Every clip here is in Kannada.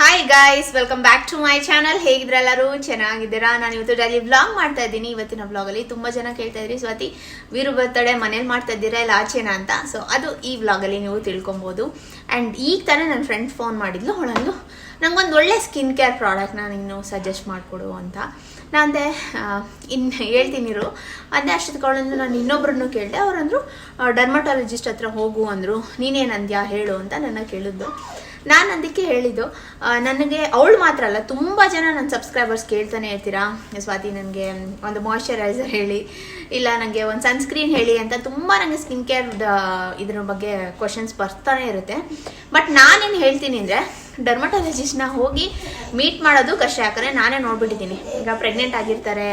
Hi guys welcome back to my channel ಹೇಗಿದ್ರೆ ಎಲ್ಲರೂ? ಚೆನ್ನಾಗಿದ್ದೀರಾ? ನಾನು ಇವತ್ತು ಡೈಲಿ ವ್ಲಾಗ್ ಮಾಡ್ತಾ ಇದ್ದೀನಿ. ಇವತ್ತಿನ ವ್ಲಾಗಲ್ಲಿ ತುಂಬ ಜನ ಕೇಳ್ತಾ ಇದ್ರಿ, ಸ್ವಾತಿ, ವೀರು ಬರ್ತಡೆ ಮನೇಲಿ ಮಾಡ್ತಾ ಇದ್ದೀರಾ ಇಲ್ಲ ಆಚೆನಾ ಅಂತ? ಸೊ ಅದು ಈ ವ್ಲಾಗಲ್ಲಿ ನೀವು ತಿಳ್ಕೊಬೋದು. ಆ್ಯಂಡ್ ಈಗ ತಾನೇ ನನ್ನ ಫ್ರೆಂಡ್ ಫೋನ್ ಮಾಡಿದ್ಲು ಅವಳಂದು ನಂಗೊಂದು ಒಳ್ಳೆ ಸ್ಕಿನ್ ಕೇರ್ ಪ್ರಾಡಕ್ಟ್ನ ನೀನು ಸಜೆಸ್ಟ್ ಮಾಡಿಕೊಡು ಅಂತ. ನಾನಂದೆ ಇನ್ನು ಹೇಳ್ತೀನಿರು ಅದೇ ಅಷ್ಟೊತ್ಕೊಳ್ಳಂದು ನಾನು ಇನ್ನೊಬ್ರನ್ನು ಕೇಳಿದೆ. ಅವರಂದರು ಡರ್ಮಟಾಲಜಿಸ್ಟ್ ಹತ್ರ ಹೋಗು ಅಂದರು. ನೀನೇನಂದ್ಯಾ ಹೇಳು ಅಂತ ನನ್ನ ಕೇಳಿದ್ದು. ನಾನು ಅದಕ್ಕೆ ಹೇಳಿದ್ದು ನನಗೆ ಅವಳು ಮಾತ್ರ ಅಲ್ಲ, ತುಂಬ ಜನ ನನ್ನ ಸಬ್ಸ್ಕ್ರೈಬರ್ಸ್ ಕೇಳ್ತಾನೆ ಇರ್ತೀರಾ? ಸ್ವಾತಿ, ನನಗೆ ಒಂದು ಮಾಯ್ಶ್ಚರೈಸರ್ ಹೇಳಿ, ಇಲ್ಲ ನನಗೆ ಒಂದು ಸನ್ಸ್ಕ್ರೀನ್ ಹೇಳಿ ಅಂತ ತುಂಬ ನನಗೆ ಸ್ಕಿನ್ ಕೇರ್ ಇದ್ರ ಬಗ್ಗೆ ಕ್ವಶನ್ಸ್ ಬರ್ತಾನೆ ಇರುತ್ತೆ. ಬಟ್ ನಾನೇನು ಹೇಳ್ತೀನಿ ಅಂದರೆ ಡರ್ಮಟಾಲಜಿಸ್ಟ್ನ ಹೋಗಿ ಮೀಟ್ ಮಾಡೋದು ಕಷ್ಟ. ಯಾಕಂದರೆ ನಾನೇ ನೋಡ್ಬಿಟ್ಟಿದ್ದೀನಿ. ಈಗ ಪ್ರೆಗ್ನೆಂಟ್ ಆಗಿರ್ತಾರೆ,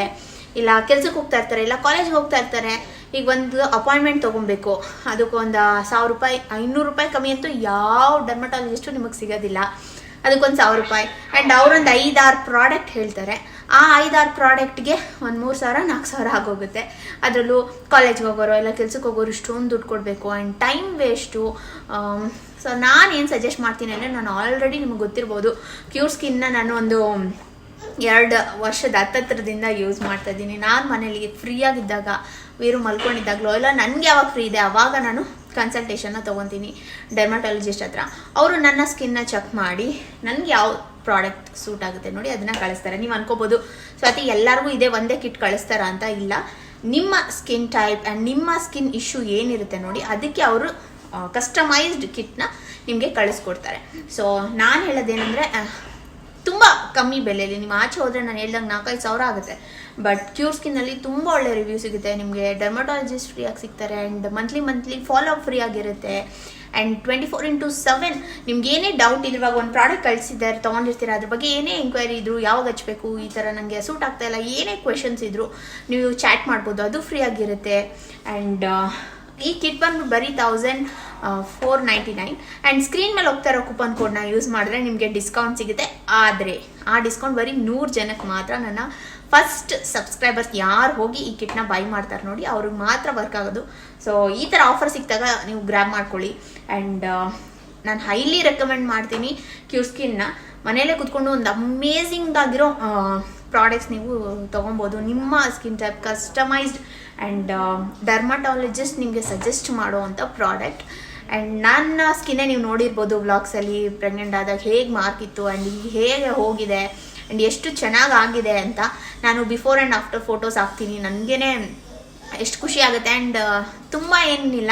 ಇಲ್ಲ ಕೆಲ್ಸಕ್ಕೆ ಹೋಗ್ತಾ ಇರ್ತಾರೆ, ಇಲ್ಲ ಕಾಲೇಜ್ಗೆ ಹೋಗ್ತಾ ಇರ್ತಾರೆ ಈಗ ಒಂದು ಅಪಾಯಿಂಟ್ಮೆಂಟ್ ತೊಗೊಬೇಕು. ಅದಕ್ಕೊಂದು ಸಾವಿರ ರೂಪಾಯಿ, ಐನೂರು ರೂಪಾಯಿ ಕಮ್ಮಿ ಅಂತೂ ಯಾವ ಡರ್ಮಟಾಲಜಿಸ್ಟು ನಿಮಗೆ ಸಿಗೋದಿಲ್ಲ. ಅದಕ್ಕೊಂದು ಸಾವಿರ ರೂಪಾಯಿ. ಆ್ಯಂಡ್ ಅವರೊಂದು ಐದಾರು ಪ್ರಾಡಕ್ಟ್ ಹೇಳ್ತಾರೆ. ಆ ಐದಾರು ಪ್ರಾಡಕ್ಟ್ಗೆ ಒಂದು ಮೂರು ಸಾವಿರ, ನಾಲ್ಕು ಸಾವಿರ ಆಗೋಗುತ್ತೆ. ಅದರಲ್ಲೂ ಕಾಲೇಜ್ಗೆ ಹೋಗೋರು ಇಲ್ಲ ಕೆಲ್ಸಕ್ಕೆ ಹೋಗೋರು ಇಷ್ಟೊಂದು ದುಡ್ಡು ಕೊಡಬೇಕು. ಆ್ಯಂಡ್ ಟೈಮ್ ವೇಸ್ಟು ಸೊ ನಾನು ಏನು ಸಜೆಸ್ಟ್ ಮಾಡ್ತೀನಿ ಅಂದರೆ ನಾನು ಆಲ್ರೆಡಿ ನಿಮಗೆ ಗೊತ್ತಿರ್ಬೋದು. ಕ್ಯೂರ್ ಸ್ಕಿನ್ನ ನಾನು ಒಂದು ಎರಡು ವರ್ಷದ ಹತ್ತತ್ರದಿಂದ ಯೂಸ್ ಮಾಡ್ತಾ ಇದ್ದೀನಿ. ನಾನು ಮನೇಲಿ ಫ್ರೀಯಾಗಿದ್ದಾಗ ವೀರು ಮಲ್ಕೊಂಡಿದ್ದಾಗಲೋ. ಇಲ್ಲ, ನನಗೆ ಯಾವಾಗ ಫ್ರೀ ಇದೆ? ಆವಾಗ ನಾನು ಕನ್ಸಲ್ಟೇಷನ್ನ ತೊಗೊತೀನಿ ಡರ್ಮಟಾಲಜಿಸ್ಟ್ ಹತ್ರ. ಅವರು ನನ್ನ ಸ್ಕಿನ್ನ ಚೆಕ್ ಮಾಡಿ, ನನಗೆ ಯಾವ ಪ್ರಾಡಕ್ಟ್ ಸೂಟ್ ಆಗುತ್ತೆ ನೋಡಿ ಅದನ್ನು ಕಳಿಸ್ತಾರೆ. ನೀವು ಅನ್ಕೋಬೋದು, ಸ್ವಾತಿ, ಎಲ್ಲರಿಗೂ ಇದೇ ಒಂದೇ ಕಿಟ್ ಕಳಿಸ್ತಾರ ಅಂತ ಇಲ್ಲ. ನಿಮ್ಮ ಸ್ಕಿನ್ ಟೈಪ್ ಆ್ಯಂಡ್ ನಿಮ್ಮ ಸ್ಕಿನ್ ಇಶ್ಯೂ ಏನಿರುತ್ತೆ ನೋಡಿ, ಅದಕ್ಕೆ ಅವರು ಕಸ್ಟಮೈಸ್ಡ್ ಕಿಟ್ನ ನಿಮಗೆ ಕಳಿಸ್ಕೊಡ್ತಾರೆ. ಸೊ ನಾನು ಹೇಳೋದೇನೆಂದರೆ ತುಂಬ ಕಮ್ಮಿ ಬೆಲೆಯಲ್ಲಿ ನೀವು ಆಚೆ ಹೋದರೆ ನಾನು ಹೇಳ್ದಂಗೆ ನಾಲ್ಕೈದು ಸಾವಿರ ಆಗುತ್ತೆ. ಬಟ್ ಕ್ಯೂರ್ ಸ್ಕಿನ್ನಲ್ಲಿ ತುಂಬ ಒಳ್ಳೆ ರಿವ್ಯೂ ಸಿಗುತ್ತೆ. ನಿಮಗೆ ಡರ್ಮಟಾಲಜಿಸ್ಟ್ ಫ್ರೀಯಾಗಿ ಸಿಗ್ತಾರೆ and monthly monthly follow up free ಆಗಿರುತ್ತೆ. And twenty four into seven ನಿಮ್ಗೆ ಏನೇ ಡೌಟ್ ಇದ್ರೆ ಇವಾಗ ಒಂದು ಪ್ರಾಡಕ್ಟ್ ಕಳಿಸಿದ್ದಾರೆ ತೊಗೊಂಡಿರ್ತೀರ? ಅದ್ರ ಬಗ್ಗೆ ಏನೇ ಎಂಕ್ವೈರಿ ಇದ್ರು ಯಾವಾಗ ಹಚ್ಬೇಕು? ಈ ಥರ ನನಗೆ ಸೂಟ್ ಆಗ್ತಾ ಇಲ್ಲ. ಏನೇ ಕ್ವೆಶನ್ಸ್ ಇದ್ರು ನೀವು ಚಾಟ್ ಮಾಡ್ಬೋದು. ಅದು ಫ್ರೀ ಆಗಿರುತ್ತೆ. ಆ್ಯಂಡ್ ಈ ಕಿಟ್ ಬಂದು ಬರೀ thousand four ninety nine and screen ಮೇಲೆ ಹೋಗ್ತಾ ಇರೋ ಕೂಪನ್ ಕೋಡ್ನ ಯೂಸ್ ಮಾಡಿದ್ರೆ ನಿಮಗೆ ಡಿಸ್ಕೌಂಟ್ ಸಿಗುತ್ತೆ. ಆದರೆ, ಆ ಡಿಸ್ಕೌಂಟ್ ಬರೀ ನೂರು ಜನಕ್ಕೆ ಮಾತ್ರ ನನ್ನ ಫಸ್ಟ್ ಸಬ್ಸ್ಕ್ರೈಬರ್ಸ್ ಯಾರು ಹೋಗಿ ಈ ಕಿಟ್ನ ಬೈ ಮಾಡ್ತಾರೆ ನೋಡಿ ಅವ್ರಿಗೆ ಮಾತ್ರ ವರ್ಕ್ ಆಗೋದು. ಸೊ ಈ ಥರ ಆಫರ್ ಸಿಕ್ಕಿದಾಗ ನೀವು ಗ್ರ್ಯಾಬ್ ಮಾಡ್ಕೊಳ್ಳಿ. ಆ್ಯಂಡ್ ನಾನು ಹೈಲಿ ರೆಕಮೆಂಡ್ ಮಾಡ್ತೀನಿ ಕ್ಯೂರ್ ಸ್ಕಿನ್ನ ಮನೆಯಲ್ಲೇ ಕುತ್ಕೊಂಡು ಒಂದು ಅಮೇಝಿಂಗ್ ಆಗಿರೋ ಪ್ರಾಡಕ್ಟ್ಸ್ ನೀವು ತೊಗೊಬೋದು. ನಿಮ್ಮ skin type customised and dermatologist ನಿಮಗೆ ಸಜೆಸ್ಟ್ ಮಾಡುವಂಥ ಪ್ರಾಡಕ್ಟ್ ಆ್ಯಂಡ್ ನನ್ನ ಸ್ಕಿನ್ನೇ ನೀವು ನೋಡಿರ್ಬೋದು ವ್ಲಾಗ್ಸಲ್ಲಿ ಪ್ರೆಗ್ನೆಂಟ್ ಆದಾಗ ಹೇಗೆ ಮಾರ್ಕ್ ಇತ್ತು ಆ್ಯಂಡ್ ಈಗ ಹೇಗೆ ಹೋಗಿದೆ. ಆ್ಯಂಡ್ ಎಷ್ಟು ಚೆನ್ನಾಗಿ ಆಗಿದೆ ಅಂತ ನಾನು ಬಿಫೋರ್ ಆ್ಯಂಡ್ ಆಫ್ಟರ್ ಫೋಟೋಸ್ ಹಾಕ್ತೀನಿ. ನನಗೇ ಎಷ್ಟು ಖುಷಿ ಆಗುತ್ತೆ ಆ್ಯಂಡ್ ತುಂಬ ಏನಿಲ್ಲ.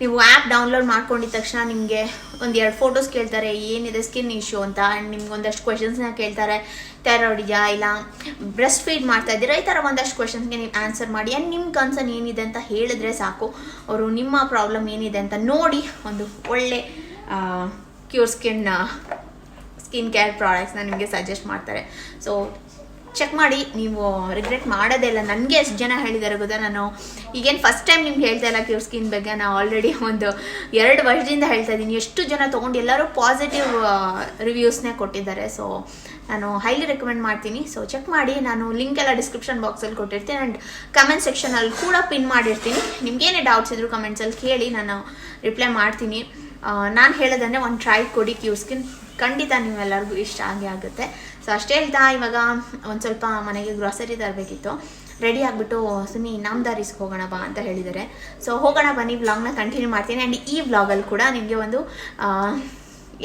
ನೀವು ಆ್ಯಪ್ ಡೌನ್ಲೋಡ್ ಮಾಡ್ಕೊಂಡಿದ ತಕ್ಷಣ ನಿಮಗೆ ಒಂದು ಎರಡು ಫೋಟೋಸ್ ಕೇಳ್ತಾರೆ, ಏನಿದೆ ಸ್ಕಿನ್ ಇಶ್ಯೂ ಅಂತ. ಆ್ಯಂಡ್ ನಿಮ್ಗೆ ಒಂದಷ್ಟು ಕ್ವೆಶನ್ಸ್ನ ಕೇಳ್ತಾರೆ. ಥೈರಾಯ್ಡ್ ಇದೆಯಾ ಇಲ್ಲ ಬ್ರೆಸ್ಟ್ ಫೀಡ್ ಮಾಡ್ತಾ ಇದ್ದೀರಾ, ಈ ಥರ ಒಂದಷ್ಟು ಕ್ವೆಶನ್ಸ್ಗೆ ನೀವು ಆನ್ಸರ್ ಮಾಡಿ. ಆ್ಯಂಡ್ ನಿಮ್ಮ ಕನ್ಸರ್ನ್ ಏನಿದೆ ಅಂತ ಹೇಳಿದ್ರೆ ಸಾಕು. ಅವರು ನಿಮ್ಮ ಪ್ರಾಬ್ಲಮ್ ಏನಿದೆ ಅಂತ ನೋಡಿ ಒಂದು ಒಳ್ಳೆ ಕ್ಯೂರ್ ಸ್ಕಿನ್ ಸ್ಕಿನ್ ಕೇರ್ ಪ್ರಾಡಕ್ಟ್ಸ್ನ ನಿಮಗೆ ಸಜೆಸ್ಟ್ ಮಾಡ್ತಾರೆ. ಸೊ ಚೆಕ್ ಮಾಡಿ, ನೀವು ರಿಗ್ರೆಟ್ ಮಾಡೋದೇ ಇಲ್ಲ. ನನಗೆ ಎಷ್ಟು ಜನ ಹೇಳಿದ್ದಾರೆ ಗೊತ್ತಾ ನಾನು? ಈಗೇನು ಫಸ್ಟ್ ಟೈಮ್ ನಿಮ್ಗೆ ಹೇಳ್ತಾ ಇಲ್ಲ ಕ್ಯೂರ್ ಸ್ಕಿನ್ ಬಗ್ಗೆ? ನಾನು ಆಲ್ರೆಡಿ ಒಂದು ಎರಡು ವರ್ಷದಿಂದ ಹೇಳ್ತಾ ಇದ್ದೀನಿ. ಎಷ್ಟು ಜನ ತೊಗೊಂಡು ಎಲ್ಲರೂ ಪಾಸಿಟಿವ್ ರಿವ್ಯೂಸ್ನೇ ಕೊಟ್ಟಿದ್ದಾರೆ. ಸೊ ನಾನು ಹೈಲಿ ರೆಕಮೆಂಡ್ ಮಾಡ್ತೀನಿ. ಸೊ ಚೆಕ್ ಮಾಡಿ. ನಾನು ಲಿಂಕ್ ಎಲ್ಲ ಡಿಸ್ಕ್ರಿಪ್ಷನ್ ಬಾಕ್ಸಲ್ಲಿ ಕೊಟ್ಟಿರ್ತೀನಿ ಆ್ಯಂಡ್ ಕಮೆಂಟ್ ಸೆಕ್ಷನಲ್ಲಿ ಕೂಡ ಪಿನ್ ಮಾಡಿರ್ತೀನಿ. ನಿಮ್ಗೇನೇ ಡೌಟ್ಸ್ ಇದ್ರು ಕಮೆಂಟ್ಸಲ್ಲಿ ಕೇಳಿ, ನಾನು ರಿಪ್ಲೈ ಮಾಡ್ತೀನಿ. ನಾನು ಹೇಳೋದಂದರೆ ಒಂದು ಟ್ರೈ ಕೊಡಿ ಕ್ಯೂರ್ ಸ್ಕಿನ್ ಖಂಡಿತ ನೀವೆಲ್ಲರಿಗೂ ಇಷ್ಟ ಆಗೇ ಆಗುತ್ತೆ. ಸೊ ಅಷ್ಟೇ ಹೇಳ್ತಾ, ಇವಾಗ ಒಂದು ಸ್ವಲ್ಪ ಮನೆಗೆ ಗ್ರಾಸರಿ ತರಬೇಕಿತ್ತು. ರೆಡಿ ಆಗಿಬಿಟ್ಟು ಸುಮ್ಮನೆ ನಾಮದಾರಿಸ್ಗೆ ಹೋಗೋಣ ಬಾ ಅಂತ ಹೇಳಿದ್ದಾರೆ ಸೊ ಹೋಗೋಣ ಬನ್ನಿ ವ್ಲಾಗ್ನ ಕಂಟಿನ್ಯೂ ಮಾಡ್ತೀನಿ. ಆ್ಯಂಡ್ ಈ ವ್ಲಾಗಲ್ಲಿ ಕೂಡ ನಿಮಗೆ ಒಂದು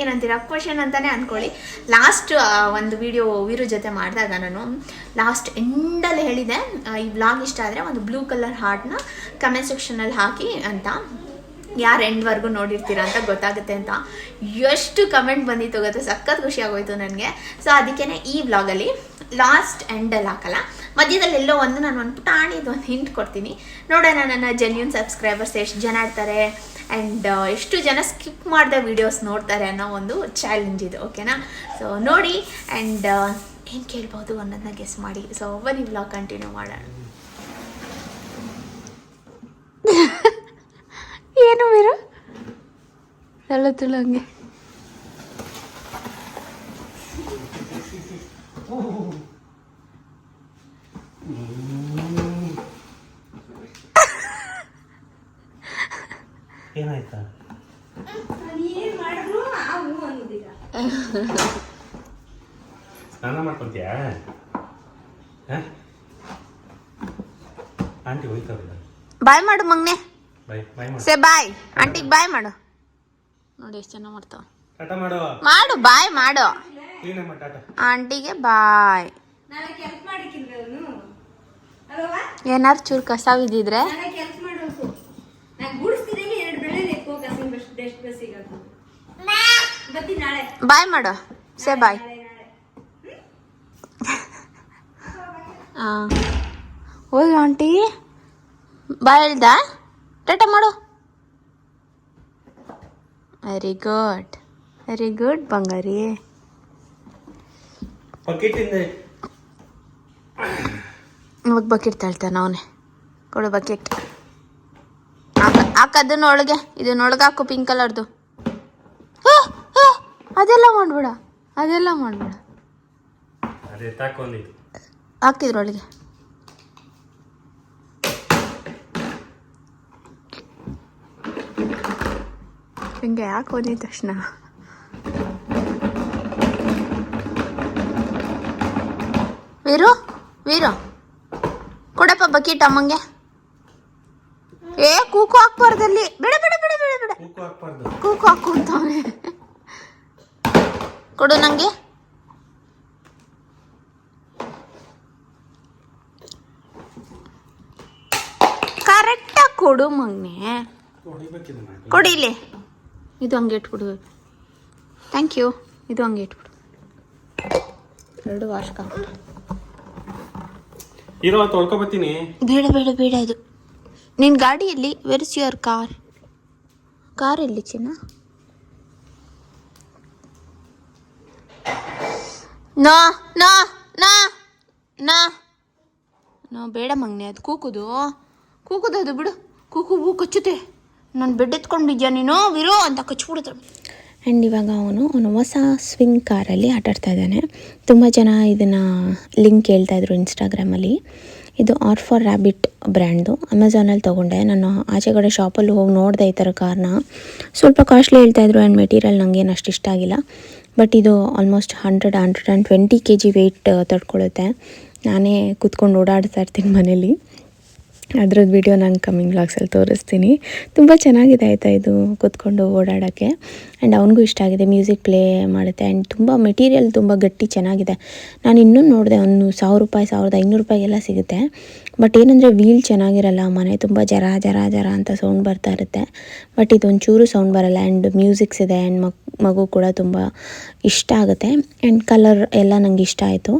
ಏನಂತೀರ ಕ್ವಶನ್ ಅಂತಲೇ ಅಂದ್ಕೊಳ್ಳಿ ಲಾಸ್ಟ್ ಒಂದು ವಿಡಿಯೋ ವೀರು ಜೊತೆ ಮಾಡಿದಾಗ ನಾನು ಲಾಸ್ಟ್ ಎಂಡಲ್ಲಿ ಹೇಳಿದೆ. ಈ ವ್ಲಾಗ್ ಇಷ್ಟ ಆದರೆ ಒಂದು ಬ್ಲೂ ಕಲರ್ ಹಾರ್ಟ್ನ ಕಮೆಂಟ್ ಸೆಕ್ಷನಲ್ಲಿ ಹಾಕಿ ಅಂತ. ಯಾರು ಎಂಡ್ವರೆಗೂ ನೋಡಿರ್ತೀರಾ ಅಂತ ಗೊತ್ತಾಗುತ್ತೆ ಅಂತ. ಎಷ್ಟು ಕಮೆಂಟ್ ಬಂದಿತ್ತು ಗೊತ್ತಾ, ಸಖತ್ ಖುಷಿ ಆಗೋಯ್ತು ನನಗೆ. ಸೊ ಅದಕ್ಕೇ ಈ ವ್ಲಾಗಲ್ಲಿ ಲಾಸ್ಟ್ ಎಂಡಲ್ಲಿ ಹಾಕಲ್ಲ. ಮಧ್ಯದಲ್ಲಿ ಎಲ್ಲೋ ಒಂದು ನಾನು ಒಂದು ಪುಟಾಣಿದು ಒಂದು ಹಿಂಟ್ ಕೊಡ್ತೀನಿ. ನೋಡೋಣ ನನ್ನ ಜೆನ್ಯೂನ್ ಸಬ್ಸ್ಕ್ರೈಬರ್ಸ್ ಎಷ್ಟು ಜನ ಇರ್ತಾರೆ ಆ್ಯಂಡ್ ಎಷ್ಟು ಜನ ಸ್ಕಿಪ್ ಮಾಡಿದ ವೀಡಿಯೋಸ್ ನೋಡ್ತಾರೆ ಅನ್ನೋ ಒಂದು ಚಾಲೆಂಜ್ ಇದು ಓಕೆನಾ ಸೊ ನೋಡಿ ಆ್ಯಂಡ್ ಏನು ಕೇಳ್ಬೋದು ಅನ್ನೋದನ್ನ ಗೆಸ್ ಮಾಡಿ. ಸೊ ಬನ್ನಿ ವ್ಲಾಗ್ ಕಂಟಿನ್ಯೂ ಮಾಡೋಣ. ಏನು ಬೇರು ಎಲ್ಲ ತುಳಂಗೆ. ಏನಾಯ್ತಾ? ಸ್ನಾನ ಮಾಡ್ಕೊಂತೀಯ? ಆಂಟಿ ಹೋಯ್ತಾರಲ್ಲ ಬಾಯ್ ಮಾಡು ಮಗ್ನೆ. ಸೇ ಬಾಯ್. ಆಂಟಿಗೆ ಬಾಯ್ ಮಾಡು. ನೋಡಿ ಎಷ್ಟು ಚೆನ್ನಾಗಿ ಮಾಡ್ತಾವ. ಮಾಡು. ಮಾಡು ಬಾಯ್ ಮಾಡು. ಆಂಟಿಗೆ ಬಾಯ್. ಏನಾರು ಚೂರು ಕಸ ಬಿದ್ದಿದ್ರೆ? ಬಾಯ್ ಮಾಡು. ಸೇ ಬಾಯ್. ಹಾಂ ಹೋಗಿ ಆಂಟಿ. ಬಾಯ್ ಹೇಳ್ದ? ಟಾಟಾ ಮಾಡು. ವೆರಿ ಗುಡ್ ವೆರಿ ಗುಡ್ ಬಂಗಾರಿ. ಇವಾಗ ಬಕೆಟ್ ತಳ್ತಾನ ಅವನೇ. ಕೊಡು ಬಕೆಟ್ ಹಾಕ ಅದನ್ನ ಒಳಗೆ. ಇದನ್ನ ಒಳಗೆ ಹಾಕು ಪಿಂಕ್ ಕಲರ್ದು ಅದೆಲ್ಲ ಮಾಡ್ಬೇಡ. ಅದೆಲ್ಲ ಮಾಡ್ಬೇಡ. ಹಾಕಿದ್ರೊಳಗೆ ಹಿಂಗೆ ಯಾಕೆ ಓದಿದ ತಕ್ಷಣ. ವೀರು ವೀರು. ಕೊಡಪ್ಪ ಬಕೀಟ್ ಅಮ್ಮಂಗೆ. ಏ ಕೂಕು ಹಾಕ್ಬಾರ್ದಲ್ಲಿ ಬೇಡ ಬಿಡ ಬಿಡ ಬಿಡ ಬಿಡ. ಕೂಕು ಹಾಕು ಅಂತವ್ನೆ. ಕೊಡು ನಂಗೆ. ಕರೆಕ್ಟಾಗಿ ಕೊಡು ಮಗ್ನೆ. ಕೊಡಿಲಿ ಇದು ಹಂಗೆ ಇಟ್ಬಿಡು. ಥ್ಯಾಂಕ್ ಯು ಇದು ಹಂಗೆ ಇಟ್ಬಿಡು. ಎರಡು ವಾಶ್ ಇರೋ ತೊಳ್ಕೊಬತ್ತೀನಿ ಬೇಡ ಬೇಡ ಬೇಡ ಇದು. ನಿನ್ನ ಗಾಡಿ ಎಲ್ಲಿ ವೆರ್ಸ್ ಯುವರ್ ಕಾರ್ ಕಾರ್ ಎಲ್ಲಿ ಚಿನ್ನ? ನಾ ನಾ ನಾ ನಾ. ನಾ ಬೇಡ ಮಗ್ನೆ ಅದು ಕೂಕುದು. ಕೂಕುದು ಅದು ಬಿಡು. ಕೂಕು ಹೂ ಕಚ್ಚುತ್ತೆ. ನಾನು ಬೆಡ್ ಎತ್ಕೊಂಡಿದ್ಯಾ ನೀನು? ವಿರೋ ಅಂತ ಕಚ್ಬಿಡುತ್ತೆ ಆ್ಯಂಡ್ ಇವಾಗ ಅವನು ಅವನು ಹೊಸ ಸ್ವಿಂಗ್ ಕಾರಲ್ಲಿ ಆಟಾಡ್ತಾ ಇದ್ದಾನೆ. ತುಂಬ ಜನ ಇದನ್ನು ಲಿಂಕ್ ಹೇಳ್ತಾ ಇದ್ರು ಇನ್ಸ್ಟಾಗ್ರಾಮಲ್ಲಿ ಇದು ಆರ್ ಫಾರ್ ರ್ಯಾಬಿಟ್ ಬ್ರ್ಯಾಂಡು ಅಮೆಝಾನಲ್ಲಿ ತೊಗೊಂಡೆ. ನಾನು ಆಚೆ ಕಡೆ ಶಾಪಲ್ಲಿ ಹೋಗಿ ನೋಡಿದೆ ಈ ಥರ ಕಾರ್ನ ಸ್ವಲ್ಪ ಕಾಸ್ಟ್ಲಿ ಹೇಳ್ತಾಯಿದ್ರು ಆ್ಯಂಡ್ ಮೆಟೀರಿಯಲ್ ನನಗೇನು ಅಷ್ಟು ಇಷ್ಟ ಆಗಿಲ್ಲ. ಬಟ್ ಇದು almost hundred hundred and twenty K G weight ತಡ್ಕೊಳ್ಳುತ್ತೆ ನಾನೇ ಕೂತ್ಕೊಂಡು ಓಡಾಡ್ತಾ ಇರ್ತೀನಿ ಮನೇಲಿ. ಅದ್ರದ್ದು ವಿಡಿಯೋ ನಾನು ಕಮ್ಮಿಂಗ್ ಬ್ಲಾಗ್ಸಲ್ಲಿ ತೋರಿಸ್ತೀನಿ. ತುಂಬ ಚೆನ್ನಾಗಿದೆ ಆಯಿತಾ ಇದು ಕೂತ್ಕೊಂಡು ಓಡಾಡೋಕ್ಕೆ. ಆ್ಯಂಡ್ ಅವನಿಗೂ ಇಷ್ಟ ಆಗಿದೆ ಮ್ಯೂಸಿಕ್ ಪ್ಲೇ ಮಾಡುತ್ತೆ. ಆ್ಯಂಡ್ ತುಂಬ ಮೆಟೀರಿಯಲ್ ತುಂಬ ಗಟ್ಟಿ ಚೆನ್ನಾಗಿದೆ. ನಾನು ಇನ್ನೂ ನೋಡಿದೆ ಒಂದು ಸಾವಿರ ರೂಪಾಯಿ, ಸಾವಿರದ ಐನೂರು ರೂಪಾಯಿಗೆಲ್ಲ ಸಿಗುತ್ತೆ. ಬಟ್ ಏನಂದರೆ ವೀಲ್ ಚೆನ್ನಾಗಿರಲ್ಲ, ಮನೆ ತುಂಬ ಜರ ಜರ ಜರ ಅಂತ ಸೌಂಡ್ ಬರ್ತಾ ಇರುತ್ತೆ. ಬಟ್ ಇದೊಂದು ಚೂರು ಸೌಂಡ್ ಬರಲ್ಲ. ಆ್ಯಂಡ್ ಮ್ಯೂಸಿಕ್ಸ್ ಇದೆ ಆ್ಯಂಡ್ ಮಗು ಕೂಡ ತುಂಬ ಇಷ್ಟ ಆಗುತ್ತೆ. ಆ್ಯಂಡ್ ಕಲರ್ ಎಲ್ಲ ನನಗೆ ಇಷ್ಟ ಆಯಿತು.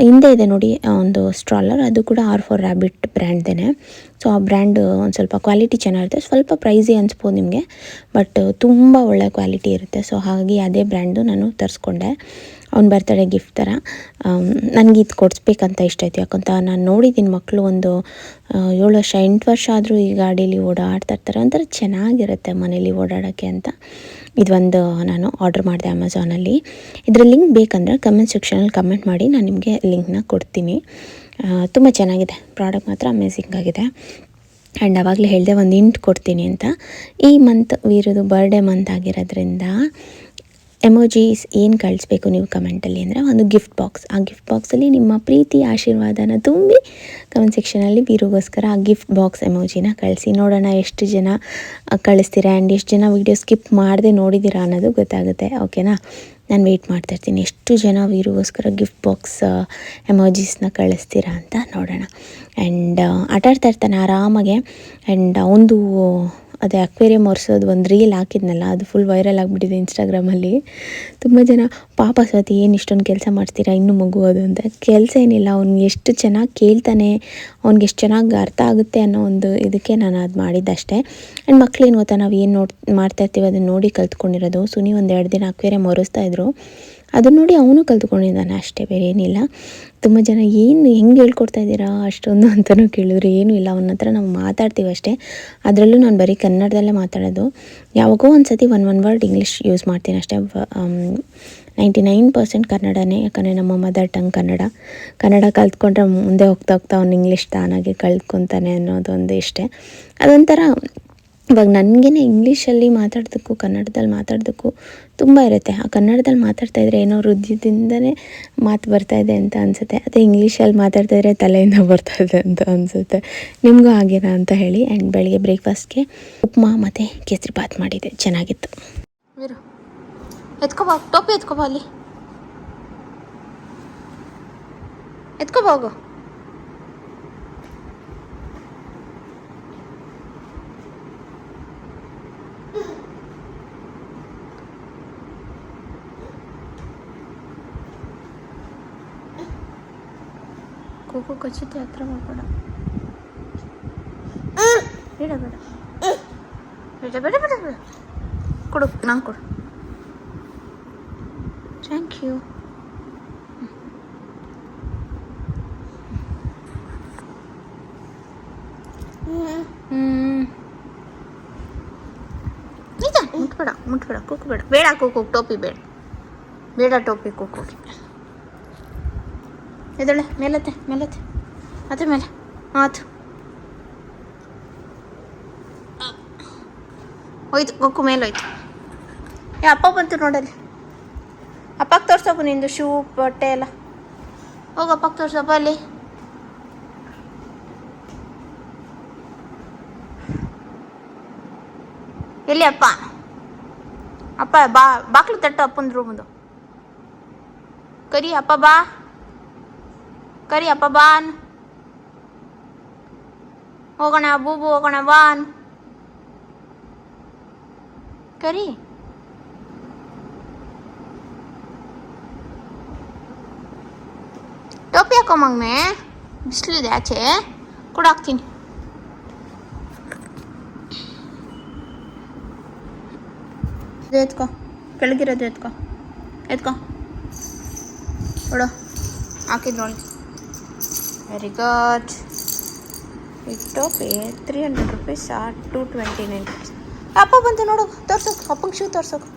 ಹಿಂದೆ ಇದೆ ನೋಡಿ ಒಂದು ಸ್ಟ್ರಾಲರ್ ಅದು ಕೂಡ ಆರ್ ಫಾರ್ ರ್ಯಾಬಿಟ್ ಬ್ರ್ಯಾಂಡ್ದೇ ಸೊ ಆ ಬ್ರ್ಯಾಂಡ್ ಒಂದು ಸ್ವಲ್ಪ ಕ್ವಾಲಿಟಿ ಚೆನ್ನಾಗಿರುತ್ತೆ. ಸ್ವಲ್ಪ ಪ್ರೈಸಿ ಅನಿಸ್ಬೋದು ನಿಮಗೆ ಬಟ್ ತುಂಬ ಒಳ್ಳೆ ಕ್ವಾಲಿಟಿ ಇರುತ್ತೆ. ಸೊ ಹಾಗಾಗಿ ಅದೇ ಬ್ರ್ಯಾಂಡು ನಾನು ತರಿಸ್ಕೊಂಡೆ. ಅವ್ನ ಬರ್ತಡೇ ಗಿಫ್ಟ್ ಥರ ನನಗೆ ಇದು ಕೊಡಿಸ್ಬೇಕಂತ ಇಷ್ಟ ಆಯ್ತು. ಯಾಕಂತ ನಾನು ನೋಡಿದ್ದೀನಿ ಮಕ್ಕಳು ಒಂದು ಏಳು ವರ್ಷ, ಎಂಟು ವರ್ಷ ಆದರೂ ಈ ಗಾಡೀಲಿ ಓಡಾಡ್ತಾ ಇರ್ತಾರೆ. ಒಂಥರ ಚೆನ್ನಾಗಿರುತ್ತೆ ಮನೇಲಿ ಓಡಾಡೋಕ್ಕೆ ಅಂತ. ಇದೊಂದು ನಾನು ಆರ್ಡ್ರ್ ಮಾಡಿದೆ ಅಮೆಝಾನಲ್ಲಿ ಇದರ ಲಿಂಕ್ ಬೇಕಂದರೆ ಕಮೆಂಟ್ ಸೆಕ್ಷನಲ್ಲಿ ಕಮೆಂಟ್ ಮಾಡಿ, ನಾನು ನಿಮಗೆ ಲಿಂಕ್ನ ಕೊಡ್ತೀನಿ. ತುಂಬ ಚೆನ್ನಾಗಿದೆ. ಪ್ರಾಡಕ್ಟ್ ಮಾತ್ರ ಅಮೇಝಿಂಗ್ ಆಗಿದೆ. ಆ್ಯಂಡ್ ಆವಾಗಲೇ ಹೇಳಿದೆ ಒಂದು ಇಂಟ್ ಕೊಡ್ತೀನಿ ಅಂತ. ಈ ಮಂತ್ ವೀರದು ಬರ್ಡೇ ಮಂತ್ ಆಗಿರೋದ್ರಿಂದ ಎಮೋಜೀಸ್ ಏನು ಕಳಿಸ್ಬೇಕು ನೀವು ಕಮೆಂಟಲ್ಲಿ ಅಂದರೆ ಒಂದು ಗಿಫ್ಟ್ ಬಾಕ್ಸ್ ಆ ಗಿಫ್ಟ್ ಬಾಕ್ಸಲ್ಲಿ ನಿಮ್ಮ ಪ್ರೀತಿ, ಆಶೀರ್ವಾದನ ತುಂಬಿ ಕಮೆಂಟ್ ಸೆಕ್ಷನಲ್ಲಿ ಬೀರುಗೋಸ್ಕರ ಆ ಗಿಫ್ಟ್ ಬಾಕ್ಸ್ ಎಮೋಜಿನ ಕಳಿಸಿ. ನೋಡೋಣ ಎಷ್ಟು ಜನ ಕಳಿಸ್ತೀರಾ ಆ್ಯಂಡ್ ಎಷ್ಟು ಜನ ವೀಡಿಯೋ ಸ್ಕಿಪ್ ಮಾಡದೆ ನೋಡಿದ್ದೀರಾ ಅನ್ನೋದು ಗೊತ್ತಾಗುತ್ತೆ. ಓಕೆನಾ ನಾನು ವೆಯ್ಟ್ ಮಾಡ್ತಾಯಿರ್ತೀನಿ ಎಷ್ಟು ಜನ ವೀರಿಗೋಸ್ಕರ ಗಿಫ್ಟ್ ಬಾಕ್ಸ್ ಎಮೋಜಿಸ್ನ ಕಳಿಸ್ತೀರಾ ಅಂತ ನೋಡೋಣ. ಆ್ಯಂಡ್ ಆಟಾಡ್ತಾ ಇರ್ತಾನೆ ಆರಾಮಾಗೆ. ಆ್ಯಂಡ್ ಅವನದು ಅದೇ ಅಕ್ವೇರಿಯಂ ಒರೆಸೋದು ಒಂದು ರೀಲ್ ಹಾಕಿದ್ನಲ್ಲ, ಅದು ಫುಲ್ ವೈರಲ್ ಆಗಿಬಿಟ್ಟಿದೆ ಇನ್ಸ್ಟಾಗ್ರಾಮಲ್ಲಿ ತುಂಬ ಜನ, ಪಾಪ ಸ್ವಾತಿ, ಏನು ಇಷ್ಟೊಂದು ಕೆಲಸ ಮಾಡ್ತೀರಾ, ಇನ್ನೂ ಮಗು ಅದು ಅಂತ. ಕೆಲಸ ಏನಿಲ್ಲ, ಅವ್ನು ಎಷ್ಟು ಚೆನ್ನಾಗಿ ಕೇಳ್ತಾನೆ, ಅವ್ನಿಗೆ ಎಷ್ಟು ಚೆನ್ನಾಗಿ ಅರ್ಥ ಆಗುತ್ತೆ ಅನ್ನೋ ಒಂದು ಇದಕ್ಕೆ ನಾನು ಅದು ಮಾಡಿದ್ದಷ್ಟೇ. ಆ್ಯಂಡ್ ಮಕ್ಳೇನು ಗೊತ್ತಾ, ನಾವು ಏನು ನೋಡಿ, ಮಾಡ್ತಾ ಇರ್ತೀವಿ ಅದನ್ನ ನೋಡಿ ಕಲ್ತ್ಕೊಂಡಿರೋದು. ಸುನಿ ಒಂದು ಎರಡು ದಿನ ಅಕ್ವೇರಿಯಂ ಒರೆಸ್ತಾ ಇದ್ರು. ಅದನ್ನ ನೋಡಿ ಅವನು ಕಲ್ತ್ಕೊಂಡಿದ್ದಾನೆ. ಅಷ್ಟೇ, ಬೇರೆ ಏನಿಲ್ಲ. ತುಂಬ ಜನ ಏನು ಹೆಂಗೆ ಹೇಳ್ಕೊಡ್ತಾ ಇದ್ದೀರಾ, ಅಷ್ಟೊಂದು ಅಂತಲೂ ಕೇಳಿದ್ರು. ಏನೂ ಇಲ್ಲ, ಅವನ ಹತ್ರ ನಾವು ಮಾತಾಡ್ತೀವಿ ಅಷ್ಟೇ. ಅದರಲ್ಲೂ ನಾನು ಬರೀ ಕನ್ನಡದಲ್ಲೇ ಮಾತಾಡೋದು. ಯಾವಾಗೋ ಒಂದು ಸತಿ one one word English use ಮಾಡ್ತೀನಿ ಅಷ್ಟೇ. ನೈಂಟಿ ನೈನ್ ಪರ್ಸೆಂಟ್ ಕನ್ನಡನೇ. ಯಾಕಂದರೆ ನಮ್ಮ ಮದರ್ ಟಂಗ್ ಕನ್ನಡ. ಕನ್ನಡ ಕಲ್ತ್ಕೊಂಡ್ರೆ ಮುಂದೆ ಹೋಗ್ತಾ ಹೋಗ್ತಾ ಅವ್ನು ಇಂಗ್ಲೀಷ್ ತಾನಾಗೆ ಕಲ್ತ್ಕೊತಾನೆ ಅನ್ನೋದೊಂದು ಇಷ್ಟೇ. ಅದೊಂಥರ ಇವಾಗ ನನಗೇ ಇಂಗ್ಲೀಷಲ್ಲಿ ಮಾತಾಡೋದಕ್ಕೂ, ಕನ್ನಡದಲ್ಲಿ ಮಾತಾಡೋದಕ್ಕೂ ತುಂಬ ಇರುತ್ತೆ. ಆ ಕನ್ನಡದಲ್ಲಿ ಮಾತಾಡ್ತಾ ಇದ್ರೆ ಏನೋ ಹೃದಯದಿಂದನೇ ಮಾತು ಬರ್ತಾ ಇದೆ ಅಂತ ಅನಿಸುತ್ತೆ. ಅದೇ ಇಂಗ್ಲೀಷಲ್ಲಿ ಮಾತಾಡ್ತಾ ಇದ್ರೆ ತಲೆಯಿಂದ ಬರ್ತಾ ಇದೆ ಅಂತ ಅನಿಸುತ್ತೆ. ನಿಮಗೂ ಆಗಿದೆ ಅಂತ ಹೇಳಿ. ಆ್ಯಂಡ್ ಬೆಳಗ್ಗೆ ಬ್ರೇಕ್ಫಾಸ್ಟ್ಗೆ ಉಪ್ಮಾ ಮತ್ತು ಕೇಸರಿ ಬಾತ್ ಮಾಡಿದೆ. ಚೆನ್ನಾಗಿತ್ತು. ಎತ್ಕೋಬಾ, ಟೋಪಿ ಎತ್ಕೋಬಾ ಅಲ್ಲಿ. ಎತ್ಕೋಬಾ ಕಚ್ಚುತ್ತೆ ಹತ್ರ ಮಾಡಬೇಡ ಬೇಡ ಬೇಡ. ಬೇಡ ಬೇಡ ಬೇಡ ಬೇಡ. ಕೊಡು ನಂಗೆ ಕೊಡು. ಥ್ಯಾಂಕ್ ಯು ಮುಟ್ಬೇಡ ಮುಟ್ಬೇಡ ಕುಕ್ಕು ಬೇಡ ಬೇಡ ಕುಕ್ಕು ಟೋಪಿ ಬೇಡ. ಬೇಡ ಟೋಪಿ ಕುಕ್ಕೋಗಿ ಎದಳೆ ಮೇಲತ್ತೆ ಮೇಲತ್ತೆ. ಅದ್ರ ಮೇಲೆ. ಆತು. ಹೋಯ್ತು ಕೊಕ್ಕು ಮೇಲೋಯ್ತು. ಏ, ಅಪ್ಪ ಬಂತು ನೋಡಲ್ಲಿ. ಅಪ್ಪಗೆ ತೋರ್ಸಪ್ಪ ನಿಂದು ಶೂ, ಬಟ್ಟೆ ಎಲ್ಲ. ಹೋಗು, ಅಪ್ಪಗೆ ತೋರ್ಸಪ್ಪ ಅಲ್ಲಿ. ಎಲ್ಲಿ ಅಪ್ಪ? ಅಪ್ಪ, ಬಾ ಬಾಕ್ಲು ತಟ್ಟು ಅಪ್ಪನ ರೂಮ್ದು ಕರಿ, ಅಪ್ಪ, ಬಾ. ಕರಿ ಅಪ್ಪ ಬಾ ಅನ್ನು. ಹೋಗೋಣ ಬೂಬು ಹೋಗೋಣ ಬಾ ಅನ್ನು. ಕರಿ ಟೋಪಿ ಹಾಕೋ ಮಗ್ನೆ ಬಿಸಿಲಿದೆ ಆಚೆ ಕೂಡ ಹಾಕ್ತೀನಿ ಇದು ಎತ್ಕೋ ಕೆಳಗಿರೋದು ಎತ್ಕೋ ಎತ್ಕೋ ಕೊಡು ಹಾಕಿದ್ ನೋಡಿ ವೆರಿ ಗುಡ್ ಇಟ್ಟು pay three hundred rupees two twenty nine rupees ಅಪ್ಪ ಬಂತು ನೋಡು. ತೋರ್ಸೋಕೆ ಅಪ್ಪಂಗೆ ಶೂ ತೋರ್ಸೋಕೆ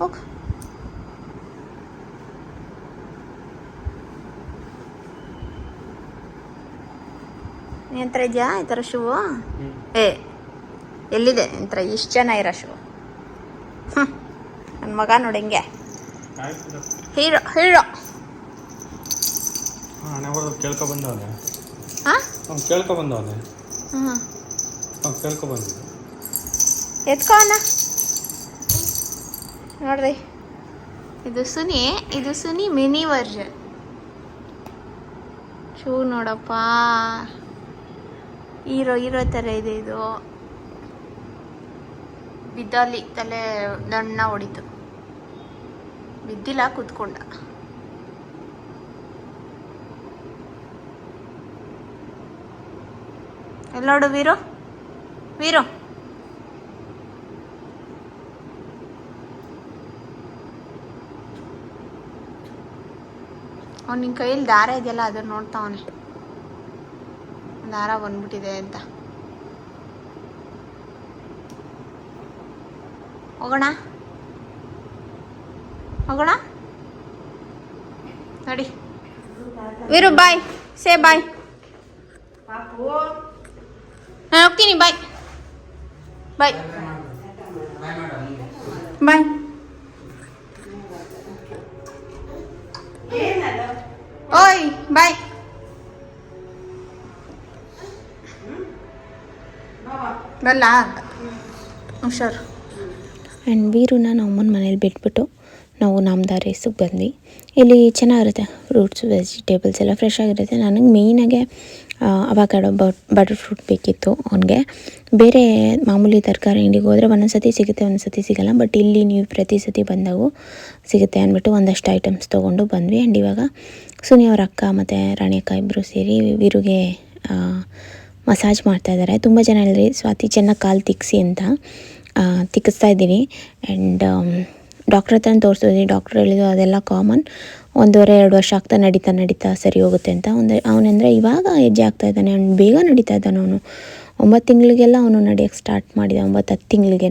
ಓಕೆ ನಿನ್ನ ಹತ್ರ ಇದೆಯಾ ಈ ಥರ ಶೂ ಏ ಎಲ್ಲಿದೆ? ನಿನ್ನ ಹತ್ರ ಇಷ್ಟು ಜನ ಇರೋ ಶೂ ಹ್ಞೂ ನನ್ನ ಮಗ ನೋಡಿ ಹಿಂಗೆ. Hero hero. ಹಣೆ ಬರೋದು ಕೇಳ್ಕೊ ಬಂದವನೆ. ಹಾಂ ಅವ್ನು ಕೇಳ್ಕೊ ಬಂದವನೆ. ಹ್ಞೂ ಅವ್ನು ಕೇಳ್ಕೊ ಬಂದಿದ್ದ ಎತ್ಕೋ ಅಣ್ಣ. ನೋಡ್ರಿ. ಇದು ಸುನಿ ಇದು ಸುನಿ ಮಿನಿ ವರ್ಜನ್. ಶೂ ನೋಡಪ್ಪ. ಹೀರೋ ಹೀರೋ ಥರ ಇದೆ ಇದು. ಬಿದ್ದಲ್ಲಿ ತಲೆ ದಣ್ಣ ಹೊಡಿತು. ಬಿದ್ದಿಲ್ಲ ಕೂತ್ಕೊಂಡ. ಎಲ್ಲ ನೋಡು ವೀರು? ವೀರು? ಅವ್ನು ನಿನ್ನ ಕೈಯಲ್ಲಿ ದಾರ ಇದೆಯಲ್ಲ ಅದನ್ನ ನೋಡ್ತಾವನೆ. ದಾರ ಬಂದ್ಬಿಟ್ಟಿದೆ ಅಂತ. ಹೋಗೋಣ? ಹೋಗೋಣ? ನೋಡಿ. ವೀರು ಬಾಯ್ ಸೇ ಬಾಯ್ ನಾನು ಹೋಗ್ತೀನಿ ಬಾಯ್ ಬಾಯ್ ಬಾಯ್ ಓಯ್ ಬಾಯ್ ಬಲ್ಲ? ಹುಷಾರು. ಆ್ಯಂಡ್ ವೀರುನ ನಾವು ಅಮ್ಮನ ಮನೇಲಿ ಬಿಟ್ಬಿಟ್ಟು ನಾವು ನಾಮದಾರ್ ರೇಸಿಗೆ ಬಂದ್ವಿ. ಇಲ್ಲಿ ಚೆನ್ನಾಗಿರುತ್ತೆ ಫ್ರೂಟ್ಸ್ ವೆಜಿಟೇಬಲ್ಸ್ ಎಲ್ಲ ಫ್ರೆಶ್ ಆಗಿರುತ್ತೆ. ನನಗೆ ಮೇಯ್ನಾಗೆ ಅವಾಕಾಡೋ ಬಟರ್ ಫ್ರೂಟ್ ಬೇಕಿತ್ತು ಅವನಿಗೆ. ಬೇರೆ ಮಾಮೂಲಿ ತರಕಾರಿ ಅಂಗಡಿಗೆ ಹೋದರೆ ಒಂದೊಂದು ಸತಿ ಸಿಗುತ್ತೆ ಒಂದೊಂದು ಸತಿ ಸಿಗಲ್ಲ. ಬಟ್ ಇಲ್ಲಿ ನೀವು ಪ್ರತಿ ಸತಿ ಬಂದಾಗೂ ಸಿಗುತ್ತೆ ಅಂದ್ಬಿಟ್ಟು ಒಂದಷ್ಟು ಐಟಮ್ಸ್ ತೊಗೊಂಡು ಬಂದ್ವಿ. ಆ್ಯಂಡ್ ಇವಾಗ ಸುನಿ ಅವ್ರ ಅಕ್ಕ ಮತ್ತು ರಾಣಿಯಕ್ಕ ಇಬ್ಬರು ಸೇರಿ ವಿರುಗೆ ಮಸಾಜ್ ಮಾಡ್ತಾಯಿದ್ದಾರೆ ತುಂಬ ಜನ ಹೇಳಿದ್ರಿ ಸ್ವಾತಿ, ಚೆನ್ನಾಗಿ ಕಾಲು ತಿಕ್ಸಿ ಅಂತ ತಿಕ್ಕಿಸ್ತಾ ಇದ್ದೀನಿ. ಆ್ಯಂಡ್ ಡಾಕ್ಟ್ರ್ ಹತ್ರ ತೋರಿಸಿದ್ವಿ ಡಾಕ್ಟ್ರ್ ಹೇಳಿದ್ರು ಅದೆಲ್ಲ ಕಾಮನ್. ಒಂದೂವರೆ, ಎರಡು ವರ್ಷ ಆಗ್ತಾ ನಡೀತಾ ನಡೀತಾ ಸರಿ ಹೋಗುತ್ತೆ ಅಂತ ಒಂದು ಅವನಂದರೆ ಇವಾಗ ಹೆಜ್ಜೆ ಆಗ್ತಾ ಇದ್ದಾನೆ. ಅವ್ನು ಬೇಗ ನಡೀತಾ ಇದ್ದಾನೆ ಅವನು. ಒಂಬತ್ತು ತಿಂಗಳಿಗೆಲ್ಲ ಅವನು ನಡೆಯೋಕ್ಕೆ ಸ್ಟಾರ್ಟ್ ಮಾಡಿದ, ಒಂಬತ್ತು, ಹತ್ತು ತಿಂಗಳಿಗೆ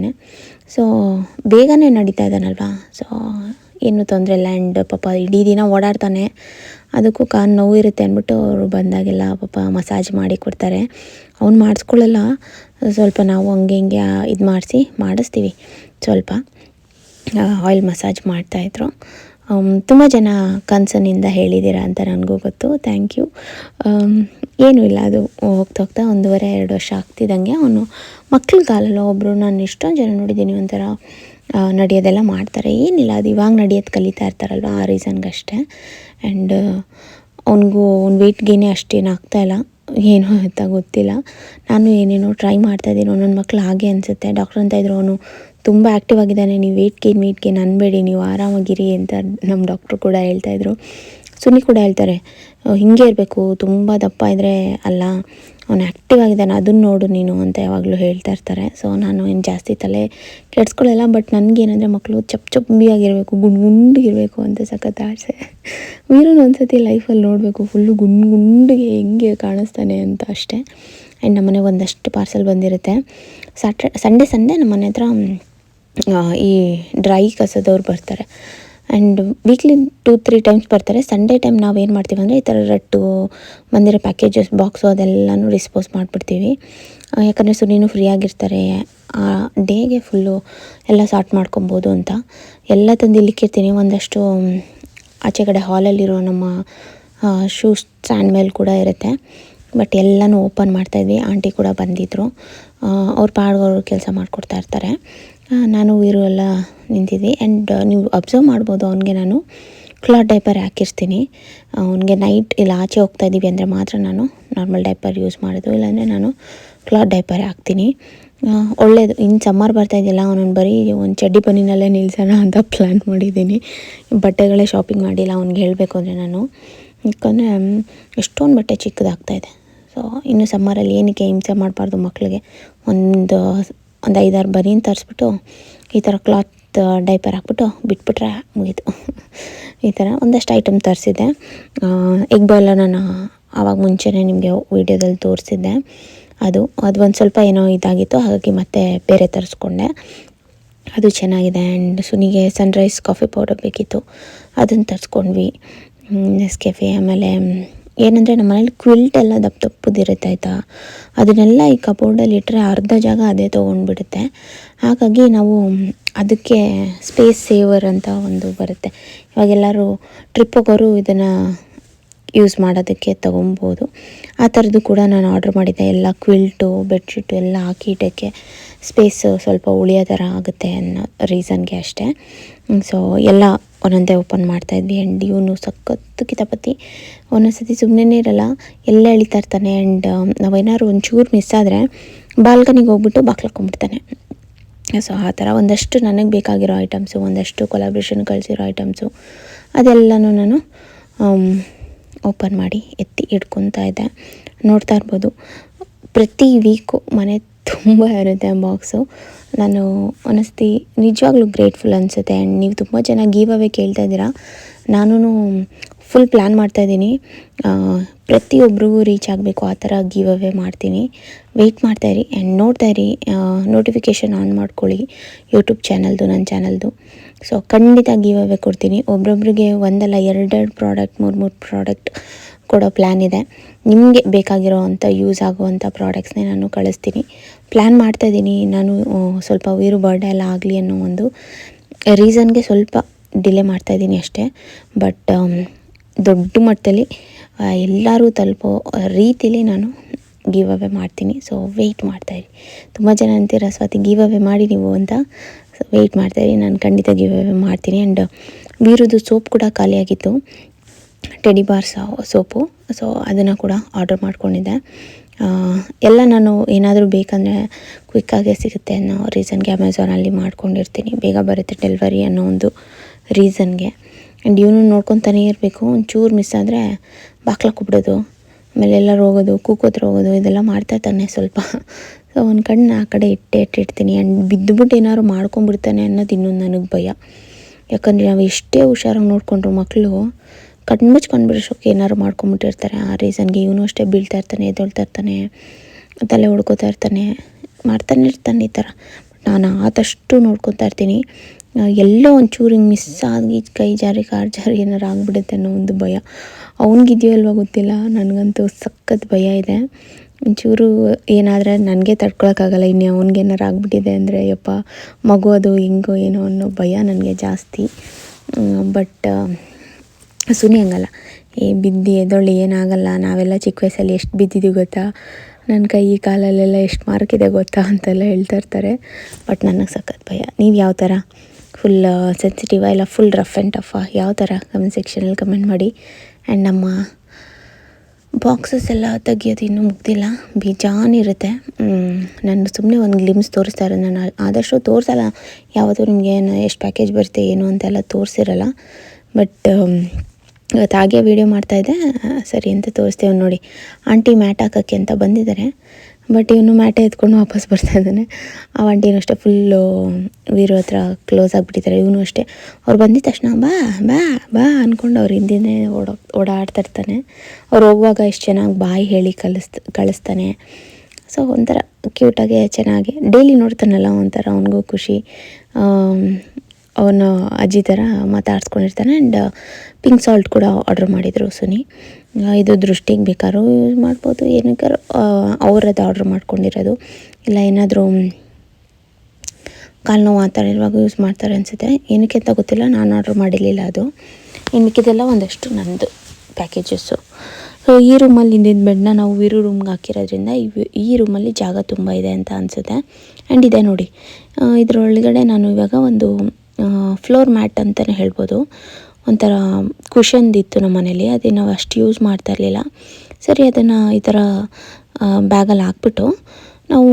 ಸೊ ಬೇಗನೆ ನಡೀತಾ ಇದ್ದಾನಲ್ವಾ? ಸೊ ಏನು ತೊಂದರೆ ಇಲ್ಲ. ಆ್ಯಂಡ್ ಪಾಪ ಇಡೀ ದಿನ ಓಡಾಡ್ತಾನೆ. ಅದಕ್ಕೂ ಕಾನ್ ನೋವು ಇರುತ್ತೆ ಅಂದ್ಬಿಟ್ಟು ಅವರು ಬಂದಾಗೆಲ್ಲ ಪಾಪ ಮಸಾಜ್ ಮಾಡಿ ಕೊಡ್ತಾರೆ. ಅವ್ನು ಮಾಡಿಸ್ಕೊಳ್ಳಲ್ಲ. ಸ್ವಲ್ಪ ನಾವು ಹಂಗೆ ಹಿಂಗೆ ಇದು ಮಾಡಿಸಿ ಮಾಡಿಸ್ತೀವಿ. ಸ್ವಲ್ಪ ಆಯಿಲ್ ಮಸಾಜ್ ಮಾಡ್ತಾಯಿದ್ರು ತುಂಬ ಜನ ಕನ್ಸರ್ನಿಂದ ಹೇಳಿದ್ದೀರಾ ಅಂತ ನನಗೂ ಗೊತ್ತು. ಥ್ಯಾಂಕ್ ಯು ಏನೂ ಇಲ್ಲ, ಅದು ಹೋಗ್ತಾ ಹೋಗ್ತಾ ಒಂದೂವರೆ, ಎರಡು ವರ್ಷ ಆಗ್ತಿದ್ದಂಗೆ ಅವನು ಮಕ್ಳ ಕಾಲಲ್ಲ ಒಬ್ಬರು ನಾನು ಎಷ್ಟೊಂದು ಜನ ನೋಡಿದ್ದೀನಿ ಒಂಥರ ನಡೆಯೋದೆಲ್ಲ ಮಾಡ್ತಾರೆ. ಏನಿಲ್ಲ, ಅದು ಇವಾಗ ನಡೆಯೋದು ಕಲಿತಾ ಇರ್ತಾರಲ್ವ ಆ ರೀಸನ್ಗಷ್ಟೇ ಆ್ಯಂಡ್ ಅವನಿಗೂ, ಅವ್ನ ವೆಯ್ಟ್ ಗೇನೇ ಅಷ್ಟೇನು ಆಗ್ತಾಯಿಲ್ಲ ಏನೋ ಅಂತ ಗೊತ್ತಿಲ್ಲ. ನಾನು ಏನೇನೋ ಟ್ರೈ ಮಾಡ್ತಾಯಿದ್ದೀನಿ ನನ್ನ ಮಕ್ಳು ಹಾಗೆ ಅನಿಸುತ್ತೆ. ಡಾಕ್ಟ್ರ್ ಅಂತ ಇದ್ರು ಅವನು ತುಂಬ ಆ್ಯಕ್ಟಿವ್ ಆಗಿದ್ದಾನೆ. ನೀವು ವೆಯ್ಟ್ ಗೇನ್ ವೆಯ್ಟ್ ಗೇನ್ ಅನ್ಬೇಡಿ ನೀವು ಆರಾಮಾಗಿರಿ ಅಂತ ನಮ್ಮ ಡಾಕ್ಟ್ರು ಕೂಡ ಹೇಳ್ತಾಯಿದ್ರು ಸುನಿ ಕೂಡ ಹೇಳ್ತಾರೆ "ಅಹ್, ಹಿಂಗೆ ಇರಬೇಕು. ತುಂಬ ದಪ್ಪ ಇದ್ದರೆ ಅಲ್ಲ. ಅವನು ಆ್ಯಕ್ಟಿವ್ ಆಗಿದ್ದಾನೆ, ಅದನ್ನು ನೋಡು ನೀನು ಅಂತ ಯಾವಾಗಲೂ ಹೇಳ್ತಾ ಇರ್ತಾರೆ. ಸೊ ನಾನು ಏನು ಜಾಸ್ತಿ ತಲೆ ಕೆಡ್ಸ್ಕೊಳ್ಳಲ್ಲ ಬಟ್ ನನಗೇನಂದರೆ ಮಕ್ಕಳು ಚಪ್ ಚಪ್ಪಿಯಾಗಿರಬೇಕು ಗುಂಡು ಗುಂಡಿಗಿರಬೇಕು ಅಂತ ಸಖತ್ ಆಸೆ. ವೀರನ್ ಒಂದ್ಸತಿ ಲೈಫಲ್ಲಿ ನೋಡಬೇಕು ಫುಲ್ಲು ಗುಂಡು ಗುಂಡಿಗೆ ಹೆಂಗೆ ಕಾಣಿಸ್ತಾನೆ ಅಂತ ಅಷ್ಟೇ. ಆ್ಯಂಡ್ ನಮ್ಮನೆ ಒಂದಷ್ಟು ಪಾರ್ಸೆಲ್ ಬಂದಿರುತ್ತೆ. ಸಾಟರ್ ಸಂಡೇ ಸಂಡೇ ನಮ್ಮನೆ ಹತ್ರ ಈ ಡ್ರೈ ಕಸದವ್ರು ಬರ್ತಾರೆ. And weekly two three times ಬರ್ತಾರೆ. ಸಂಡೇ ಟೈಮ್ ನಾವು ಏನು ಮಾಡ್ತೀವಿ ಅಂದರೆ ಈ ಥರ ರಟ್ಟು, ಬಂದಿರೋ ಪ್ಯಾಕೇಜಸ್ ಬಾಕ್ಸು ಅದೆಲ್ಲನೂ ಡಿಸ್ಪೋಸ್ ಮಾಡಿಬಿಡ್ತೀವಿ. ಯಾಕಂದರೆ ಸುನೀನು ಫ್ರೀ ಆಗಿರ್ತಾರೆ. ಆ ಡೇಗೆ ಫುಲ್ಲು ಎಲ್ಲ ಸಾರ್ಟ್ ಮಾಡ್ಕೊಬೋದು ಅಂತ. ಎಲ್ಲ ತಂದು ಇಲ್ಲಿಕ್ಕಿರ್ತೀನಿ ಒಂದಷ್ಟು ಆಚೆ ಕಡೆ ಹಾಲಲ್ಲಿರೋ ನಮ್ಮ ಶೂ ಸ್ಟ್ಯಾಂಡ್ ಮೇಲೆ ಕೂಡ ಇರುತ್ತೆ. ಬಟ್ ಎಲ್ಲನೂ ಓಪನ್ ಮಾಡ್ತಾಯಿದ್ವಿ ಆಂಟಿ ಕೂಡ ಬಂದಿದ್ದರು ಅವ್ರ ಪಾಡ್ಗೋರು ಕೆಲಸ ಮಾಡಿಕೊಡ್ತಾ ಇರ್ತಾರೆ. ನಾನು ವೀರು ಎಲ್ಲ ನಿಂತಿದ್ವಿ ಆ್ಯಂಡ್ ನೀವು ಅಬ್ಸರ್ವ್ ಮಾಡ್ಬೋದು ಅವನಿಗೆ ನಾನು. ಕ್ಲಾತ್ ಡೈಪರ್ ಹಾಕಿರ್ತೀನಿ. ಅವನಿಗೆ ನೈಟ್ ಇಲ್ಲ, ಆಚೆ ಹೋಗ್ತಾ ಇದ್ದೀವಿ ಅಂದರೆ ಮಾತ್ರ ನಾನು ನಾರ್ಮಲ್ ಡೈಪರ್ ಯೂಸ್ ಮಾಡೋದು. ಇಲ್ಲಾಂದರೆ ನಾನು ಕ್ಲಾತ್ ಡೈಪರ್ ಹಾಕ್ತೀನಿ. ಒಳ್ಳೆಯದು ಇನ್ನು ಸಮ್ಮರ್ ಬರ್ತಾ ಇದೆಯಲ್ಲ, ಅವನನ್ನು ಬರೀ ಒಂದು ಚಡ್ಡಿ ಪನಿನಲ್ಲೇ ನಿಲ್ಸೋಣ ಅಂತ ಪ್ಲ್ಯಾನ್ ಮಾಡಿದ್ದೀನಿ. ಬಟ್ಟೆಗಳೇ ಶಾಪಿಂಗ್ ಮಾಡಿಲ್ಲ, ಅವ್ನಿಗೆ ಹೇಳಬೇಕು ಅಂದರೆ ನಾನು. ಯಾಕಂದರೆ ಎಷ್ಟೊಂದು ಬಟ್ಟೆ ಚಿಕ್ಕದಾಗ್ತಾಯಿದೆ ಸೊ ಇನ್ನು ಸಮ್ಮರಲ್ಲಿ ಏನಕ್ಕೆ ಹಿಂಸೆ ಮಾಡಬಾರ್ದು ಮಕ್ಕಳಿಗೆ ಒಂದು ಒಂದು ಐದಾರು ಬರೀನ ತರಿಸ್ಬಿಟ್ಟು ಈ ಥರ ಕ್ಲಾತ್ ಡೈಪರ್ ಹಾಕ್ಬಿಟ್ಟು ಬಿಟ್ಬಿಟ್ರೆ ಮುಗೀತು. ಈ ಥರ ಒಂದಷ್ಟು ಐಟಮ್ ತರಿಸಿದ್ದೆ. ಎಗ್ ಬಾಯ್ಲ ನಾನು ಆವಾಗ ಮುಂಚೆನೇ ನಿಮಗೆ ವೀಡಿಯೋದಲ್ಲಿ ತೋರಿಸಿದ್ದೆ. ಅದು ಅದು ಒಂದು ಸ್ವಲ್ಪ ಏನೋ ಇದಾಗಿತ್ತು, ಹಾಗಾಗಿ ಮತ್ತೆ ಬೇರೆ ತರಿಸ್ಕೊಂಡೆ. ಅದು ಚೆನ್ನಾಗಿದೆ ಆ್ಯಂಡ್ ಸುನಿಗೆ ಸನ್ರೈಸ್ ಕಾಫಿ ಪೌಡರ್ ಬೇಕಿತ್ತು. ಅದನ್ನು ತರಿಸ್ಕೊಂಡ್ವಿ. ನೆಸ್ಕೆಫೆ ಆಮೇಲೆ ಏನಂದರೆ ನಮ್ಮ ಮನೇಲಿ ಕ್ವಿಲ್ಟ್ ಎಲ್ಲ ದಪ್ಪ ದಪ್ಪದಿರುತ್ತೆ ಆಯಿತಾ? ಅದನ್ನೆಲ್ಲ ಈ ಕಬೋರ್ಡಲ್ಲಿ ಇಟ್ಟರೆ ಅರ್ಧ ಜಾಗ ಅದೇ ತೊಗೊಂಡ್ಬಿಡುತ್ತೆ. ಹಾಗಾಗಿ ನಾವು ಅದಕ್ಕೆ ಸ್ಪೇಸ್ ಸೇವರ್ ಅಂತ ಒಂದು ಬರುತ್ತೆ. ಇವಾಗೆಲ್ಲರೂ ಟ್ರಿಪ್ ಹೋಗೋರು ಇದನ್ನು ಯೂಸ್ ಮಾಡೋದಕ್ಕೆ ತೊಗೊಬೋದು. ಆ ಥರದ್ದು ಕೂಡ ನಾನು ಆರ್ಡ್ರ್ ಮಾಡಿದ್ದೆ. ಎಲ್ಲ ಕ್ವಿಲ್ಟು ಬೆಡ್ಶೀಟು ಎಲ್ಲ ಹಾಕಿ ಇಡೋಕ್ಕೆ ಸ್ಪೇಸ್ ಸ್ವಲ್ಪ ಉಳಿಯೋ ಥರ ಆಗುತ್ತೆ ಅನ್ನೋ ರೀಸನ್ಗೆ ಅಷ್ಟೇ. ಸೊ ಎಲ್ಲ ಒಂದೊಂದೇ ಓಪನ್ ಮಾಡ್ತಾಯಿದ್ವಿ ಆ್ಯಂಡ್ ಇವನು ಸಖತ್ತು ಕಿತಾಪತಿ. ಒಂದೊಂದ್ಸತಿ ಸುಮ್ಮನೆ ಇರಲ್ಲ. ಎಲ್ಲ ಎಳಿತಾ ಇರ್ತಾನೆ ಆ್ಯಂಡ್ ನಾವೇನಾದ್ರು ಒಂಚೂರು ಮಿಸ್ ಆದರೆ ಬಾಲ್ಕನಿಗೆ ಹೋಗ್ಬಿಟ್ಟು ಬಾಕ್ಲಾಕೊಂಡ್ಬಿಡ್ತಾನೆ ಸೊ ಆ ಥರ ಒಂದಷ್ಟು ನನಗೆ ಬೇಕಾಗಿರೋ ಐಟಮ್ಸು ಒಂದಷ್ಟು ಕೊಲಾಬ್ರೇಷನ್ ಕಳಿಸಿರೋ ಐಟಮ್ಸು ಅದೆಲ್ಲನೂ ನಾನು ಓಪನ್ ಮಾಡಿ ಎತ್ತಿ ಇಟ್ಕೊತಾ ಇದ್ದೆ. ನೋಡ್ತಾ ಇರ್ಬೋದು. ಪ್ರತಿ ವೀಕು ಮನೆ ತುಂಬ ಇರುತ್ತೆ ಬಾಕ್ಸು. ನಾನು ಅನಸ್ತಿ ನಿಜವಾಗ್ಲೂ ಗ್ರೇಟ್ಫುಲ್ ಅನಿಸುತ್ತೆ ಆ್ಯಂಡ್ ನೀವು ತುಂಬ ಜನ ಗೀವ್ ಅವೇ ಕೇಳ್ತಾ ಇದ್ದೀರಾ. ನಾನು ಫುಲ್ ಪ್ಲ್ಯಾನ್ ಮಾಡ್ತಾಯಿದ್ದೀನಿ ಪ್ರತಿಯೊಬ್ಬರಿಗೂ ರೀಚ್ ಆಗಬೇಕು, ಆ ಥರ ಗೀವ್ ಅವೇ ಮಾಡ್ತೀನಿ. ವೆಯ್ಟ್ ಮಾಡ್ತಾಯಿರಿ ಆ್ಯಂಡ್ ನೋಡ್ತಾಯಿರಿ ನೋಟಿಫಿಕೇಷನ್ ಆನ್ ಮಾಡ್ಕೊಳ್ಳಿ. ಯೂಟ್ಯೂಬ್ ಚಾನಲ್ದು ನನ್ನ ಚಾನಲ್ದು ಸೊ ಖಂಡಿತ ಗೀವ್ ಅವೇ ಕೊಡ್ತೀನಿ. ಒಬ್ರೊಬ್ರಿಗೆ ಒಂದಲ್ಲ, ಎರಡೆರಡು ಪ್ರಾಡಕ್ಟ್ ಮೂರು ಮೂರು ಪ್ರಾಡಕ್ಟ್ ಕೊಡೋ ಪ್ಲ್ಯಾನ್ ಇದೆ. ನಿಮಗೆ ಬೇಕಾಗಿರೋ ಅಂಥ ಯೂಸ್ ಆಗುವಂಥ ಪ್ರಾಡಕ್ಟ್ಸ್ನೇ ನಾನು ಕಳಿಸ್ತೀನಿ. ಪ್ಲ್ಯಾನ್ ಮಾಡ್ತಾಯಿದ್ದೀನಿ ನಾನು ಸ್ವಲ್ಪ ವೀರು ಬರ್ಡೇ ಎಲ್ಲ ಆಗಲಿ ಅನ್ನೋ ಒಂದು ರೀಸನ್ಗೆ ಸ್ವಲ್ಪ ಡಿಲೇ ಮಾಡ್ತಾಯಿದ್ದೀನಿ ಅಷ್ಟೇ. ಬಟ್ ದೊಡ್ಡ ಮಟ್ಟದಲ್ಲಿ ಎಲ್ಲರೂ ತಲುಪೋ ರೀತಿಲಿ ನಾನು ಗೀವ್ ಅವೇ ಮಾಡ್ತೀನಿ. ಸೊ ವೆಯ್ಟ್ ಮಾಡ್ತಾಯಿರಿ ತುಂಬ ಜನ ಅಂತೀರ, ಸ್ವಾತಿ ಗೀವ್ ಅವೇ ಮಾಡಿ ನೀವು ಅಂತ. ವೆಯ್ಟ್ ಮಾಡ್ತಾಯಿರಿ ನಾನು ಖಂಡಿತ ಗೀವ್ ಅವೇ ಮಾಡ್ತೀನಿ. ಆ್ಯಂಡ್ ವೀರುದು ಸೋಪ್ ಕೂಡ ಖಾಲಿಯಾಗಿತ್ತು. ಟೆಡಿ ಬಾರ್ ಸೋಪು ಸೊ ಅದನ್ನು ಕೂಡ ಆರ್ಡರ್ ಮಾಡ್ಕೊಂಡಿದ್ದೆ. ಎಲ್ಲ ನಾನು ಏನಾದರೂ ಬೇಕಂದರೆ ಕ್ವಿಕ್ಕಾಗೆ ಸಿಗುತ್ತೆ ಅನ್ನೋ ರೀಸನ್ಗೆ ಅಮೆಝಾನಲ್ಲಿ ಮಾಡ್ಕೊಂಡಿರ್ತೀನಿ. ಬೇಗ ಬರುತ್ತೆ ಡೆಲಿವರಿ ಅನ್ನೋ ಒಂದು ರೀಸನ್ಗೆ ಆ್ಯಂಡ್ ಇವನು ನೋಡ್ಕೊತಾನೇ ಇರಬೇಕು. ಒಂಚೂರು ಮಿಸ್ ಆದರೆ ಬಾಕ್ಲಾಕ್ಬಿಡೋದು ಆಮೇಲೆ ಎಲ್ಲರೂ ಹೋಗೋದು ಕೂಕೋತ್ರ ಹೋಗೋದು ಇದೆಲ್ಲ ಮಾಡ್ತಾ ತಾನೆ ಸ್ವಲ್ಪ. ಸೊ ಒಂದು ಕಣ್ಣು ಆ ಕಡೆ ಇಟ್ಟೆ ಇಟ್ಟಿರ್ತೀನಿ ಆ್ಯಂಡ್ ಬಿದ್ದುಬಿಟ್ಟು ಏನಾದ್ರು ಮಾಡ್ಕೊಂಡ್ಬಿಡ್ತಾನೆ ಅನ್ನೋದು ಇನ್ನೊಂದು ನನಗೆ ಭಯ. ಯಾಕಂದರೆ ನಾವು ಎಷ್ಟೇ ಹುಷಾರಾಗಿ ನೋಡಿಕೊಂಡ್ರು ಮಕ್ಕಳು ಕಣ್ಣು ಬಿಡಿಸೋಕೆ ಏನಾದ್ರು ಮಾಡ್ಕೊಂಬಿಟ್ಟಿರ್ತಾರೆ. ಆ ರೀಸನ್ಗೆ ಇವನು ಅಷ್ಟೇ ಬೀಳ್ತಾ ಇರ್ತಾನೆ, ಎದ್ದೊಳ್ತಾ ಇರ್ತಾನೆ, ತಲೆ ಹೊಡ್ಕೋತಾ ಇರ್ತಾನೆ, ಮಾಡ್ತಾನೆ ಇರ್ತಾನೆ ಈ ಥರ ನಾನು ಆದಷ್ಟು ನೋಡ್ಕೊತಾ ಇರ್ತೀನಿ. ಎಲ್ಲೋ ಒಂಚೂರು ಹಿಂಗೆ ಮಿಸ್ ಆಗಿ ಕೈ ಜಾರಿ, ಕಾರ್ ಜಾರಿ ಏನಾರು ಆಗಿಬಿಡುತ್ತೆ ಅನ್ನೋ ಒಂದು ಭಯ. ಅವನಿಗಿದೆಯೋ ಇಲ್ವೋ ಗೊತ್ತಿಲ್ಲ, ನನಗಂತೂ ಸಖತ್ ಭಯ ಇದೆ. ಒಂಚೂರು ಏನಾದರೆ ನನಗೆ ತಡ್ಕೊಳಕ್ಕಾಗಲ್ಲ, ಇನ್ನು ಅವನಿಗೇನಾರು ಆಗಿಬಿಟ್ಟಿದೆ ಅಂದರೆ, ಯಪ್ಪ, ಮಗು ಅದು ಹಿಂಗೋ ಏನೋ ಅನ್ನೋ ಭಯ ನನಗೆ ಜಾಸ್ತಿ. ಬಟ್ ಸುನಿ ಹಂಗಲ್ಲ. ಏ, ಬಿದ್ದು ಎದೊಳ್ಳಿ ಏನಾಗಲ್ಲ. ನಾವೆಲ್ಲ ಚಿಕ್ಕ ವಯಸ್ಸಲ್ಲಿ ಎಷ್ಟು ಬಿದ್ದಿದ್ದೀವಿ ಗೊತ್ತಾ? ನನ್ನ ಕೈ ಕಾಲಲ್ಲೆಲ್ಲ ಎಷ್ಟು ಮಾರ್ಕಿದೆ ಗೊತ್ತಾ ಅಂತೆಲ್ಲ ಹೇಳ್ತಾ ಇರ್ತಾರೆ. ಬಟ್ ನನಗೆ ಸಖತ್ ಭಯ. ನೀವು ಯಾವ ಥರ ಫುಲ್ ಸೆನ್ಸಿಟಿವ ಇಲ್ಲ ಫುಲ್ ರಫ್ ಆ್ಯಂಡ್ ಟಫಾ ಯಾವ ಥರ ಕಮೆಂಟ್ ಸೆಕ್ಷನಲ್ಲಿ ಕಮೆಂಟ್ ಮಾಡಿ. ಆ್ಯಂಡ್ ನಮ್ಮ ಬಾಕ್ಸಸ್ ಎಲ್ಲ ತೆಗಿಯೋದು ಇನ್ನೂ ಮುಗ್ದಿಲ್ಲ. ಬೇಜಾನಿರುತ್ತೆ ನಾನು ಸುಮ್ಮನೆ ಒಂದು ಗ್ಲಿಮ್ಸ್ ತೋರಿಸ್ತಾ ಇರೋದು. ನಾನು ಆದಷ್ಟು ತೋರಿಸಲ್ಲ. ಯಾವತ್ತೂ ನಿಮಗೆ ಎಷ್ಟು ಪ್ಯಾಕೇಜ್ ಬರುತ್ತೆ, ಏನು ಅಂತೆಲ್ಲ ತೋರಿಸಿರಲ್ಲ. ಬಟ್ ಇವತ್ತು ಹಾಗೆ ವೀಡಿಯೋ ಮಾಡ್ತಾಯಿದ್ದೆ ಸರಿ ಅಂತ ತೋರಿಸ್ತೇವೆ ನೋಡಿ. ಆಂಟಿ ಮ್ಯಾಟ್ ಹಾಕೋಕ್ಕೆ ಅಂತ ಬಂದಿದ್ದಾರೆ. ಬಟ್ ಇವನು ಮ್ಯಾಟೆ ಎತ್ಕೊಂಡು ವಾಪಸ್ ಬರ್ತಾ ಇದ್ದಾನೆ. ಆ ಆಂಟಿನೂ ಅಷ್ಟೇ ಫುಲ್ಲು ವೀರು ಹತ್ರ ಕ್ಲೋಸ್ ಆಗಿಬಿಟ್ಟಿದ್ದಾರೆ. ಇವನು ಅಷ್ಟೇ. ಅವ್ರು ಬಂದಿದ ತಕ್ಷಣ, ಬಾ ಬಾ ಬಾ ಅಂದ್ಕೊಂಡು ಅವ್ರು ಹಿಂದಿನೇ ಓಡೋ, ಓಡಾಡ್ತಾ ಇರ್ತಾನೆ. ಅವ್ರು ಹೋಗುವಾಗ ಎಷ್ಟು ಚೆನ್ನಾಗಿ ಬಾಯಿ ಹೇಳಿ ಕಲಿಸ್ತ, ಕಳಿಸ್ತಾನೆ. ಸೊ ಒಂಥರ ಕ್ಯೂಟಾಗಿ ಚೆನ್ನಾಗಿ ಡೈಲಿ ನೋಡ್ತಾನಲ್ಲ ಒಂಥರ ಅವನಿಗೂ ಖುಷಿ. ಅವನು ಅಜ್ಜಿ ಥರ ಮಾತಾಡ್ಸ್ಕೊಂಡಿರ್ತಾನೆ ಆ್ಯಂಡ್ ಪಿಂಕ್ ಸಾಲ್ಟ್ ಕೂಡ ಆರ್ಡ್ರ್ ಮಾಡಿದರು ಸುನಿ. ಇದು ದೃಷ್ಟಿಗೆ ಬೇಕಾದ್ರೂ ಯೂಸ್ ಮಾಡ್ಬೋದು, ಏನಕ್ಕಾರು ಅವರದ್ದು ಆರ್ಡ್ರ್ ಮಾಡ್ಕೊಂಡಿರೋದು. ಇಲ್ಲ ಏನಾದರೂ ಕಾಲು ನೋವು ಆ ಇರುವಾಗ ಯೂಸ್ ಮಾಡ್ತಾರೆ ಅನಿಸುತ್ತೆ. ಏನಕ್ಕೆ ಅಂತ ಗೊತ್ತಿಲ್ಲ, ನಾನು ಆರ್ಡ್ರ್ ಮಾಡಿರಲಿಲ್ಲ ಅದು. ಇನ್ನು ಇದೆಲ್ಲ ಒಂದಷ್ಟು ನಂದು ಪ್ಯಾಕೇಜಸ್ಸು ಸೊ ಈ ರೂಮಲ್ಲಿ ಹಿಂದಿನ ಬೆಡ್ನ ನಾವು ವಿರು ರೂಮ್ಗೆ ಹಾಕಿರೋದ್ರಿಂದ ಈ ರೂಮಲ್ಲಿ ಜಾಗ ತುಂಬ ಇದೆ ಅಂತ ಅನಿಸುತ್ತೆ. ಆ್ಯಂಡ್ ಇದೆ ನೋಡಿ ಇದರೊಳಗಡೆ ನಾನು ಇವಾಗ ಒಂದು ಫ್ಲೋರ್ ಮ್ಯಾಟ್ ಅಂತಲೇ ಹೇಳ್ಬೋದು. ಒಂಥರ ಕುಷನ್ದಿತ್ತು ನಮ್ಮ ಮನೇಲಿ, ಅದೇ ನಾವು ಅಷ್ಟು ಯೂಸ್ ಮಾಡ್ತಾ ಇರಲಿಲ್ಲ. ಸರಿ, ಅದನ್ನು ಈ ಥರ ಬ್ಯಾಗಲ್ಲಿ ಹಾಕ್ಬಿಟ್ಟು ನಾವು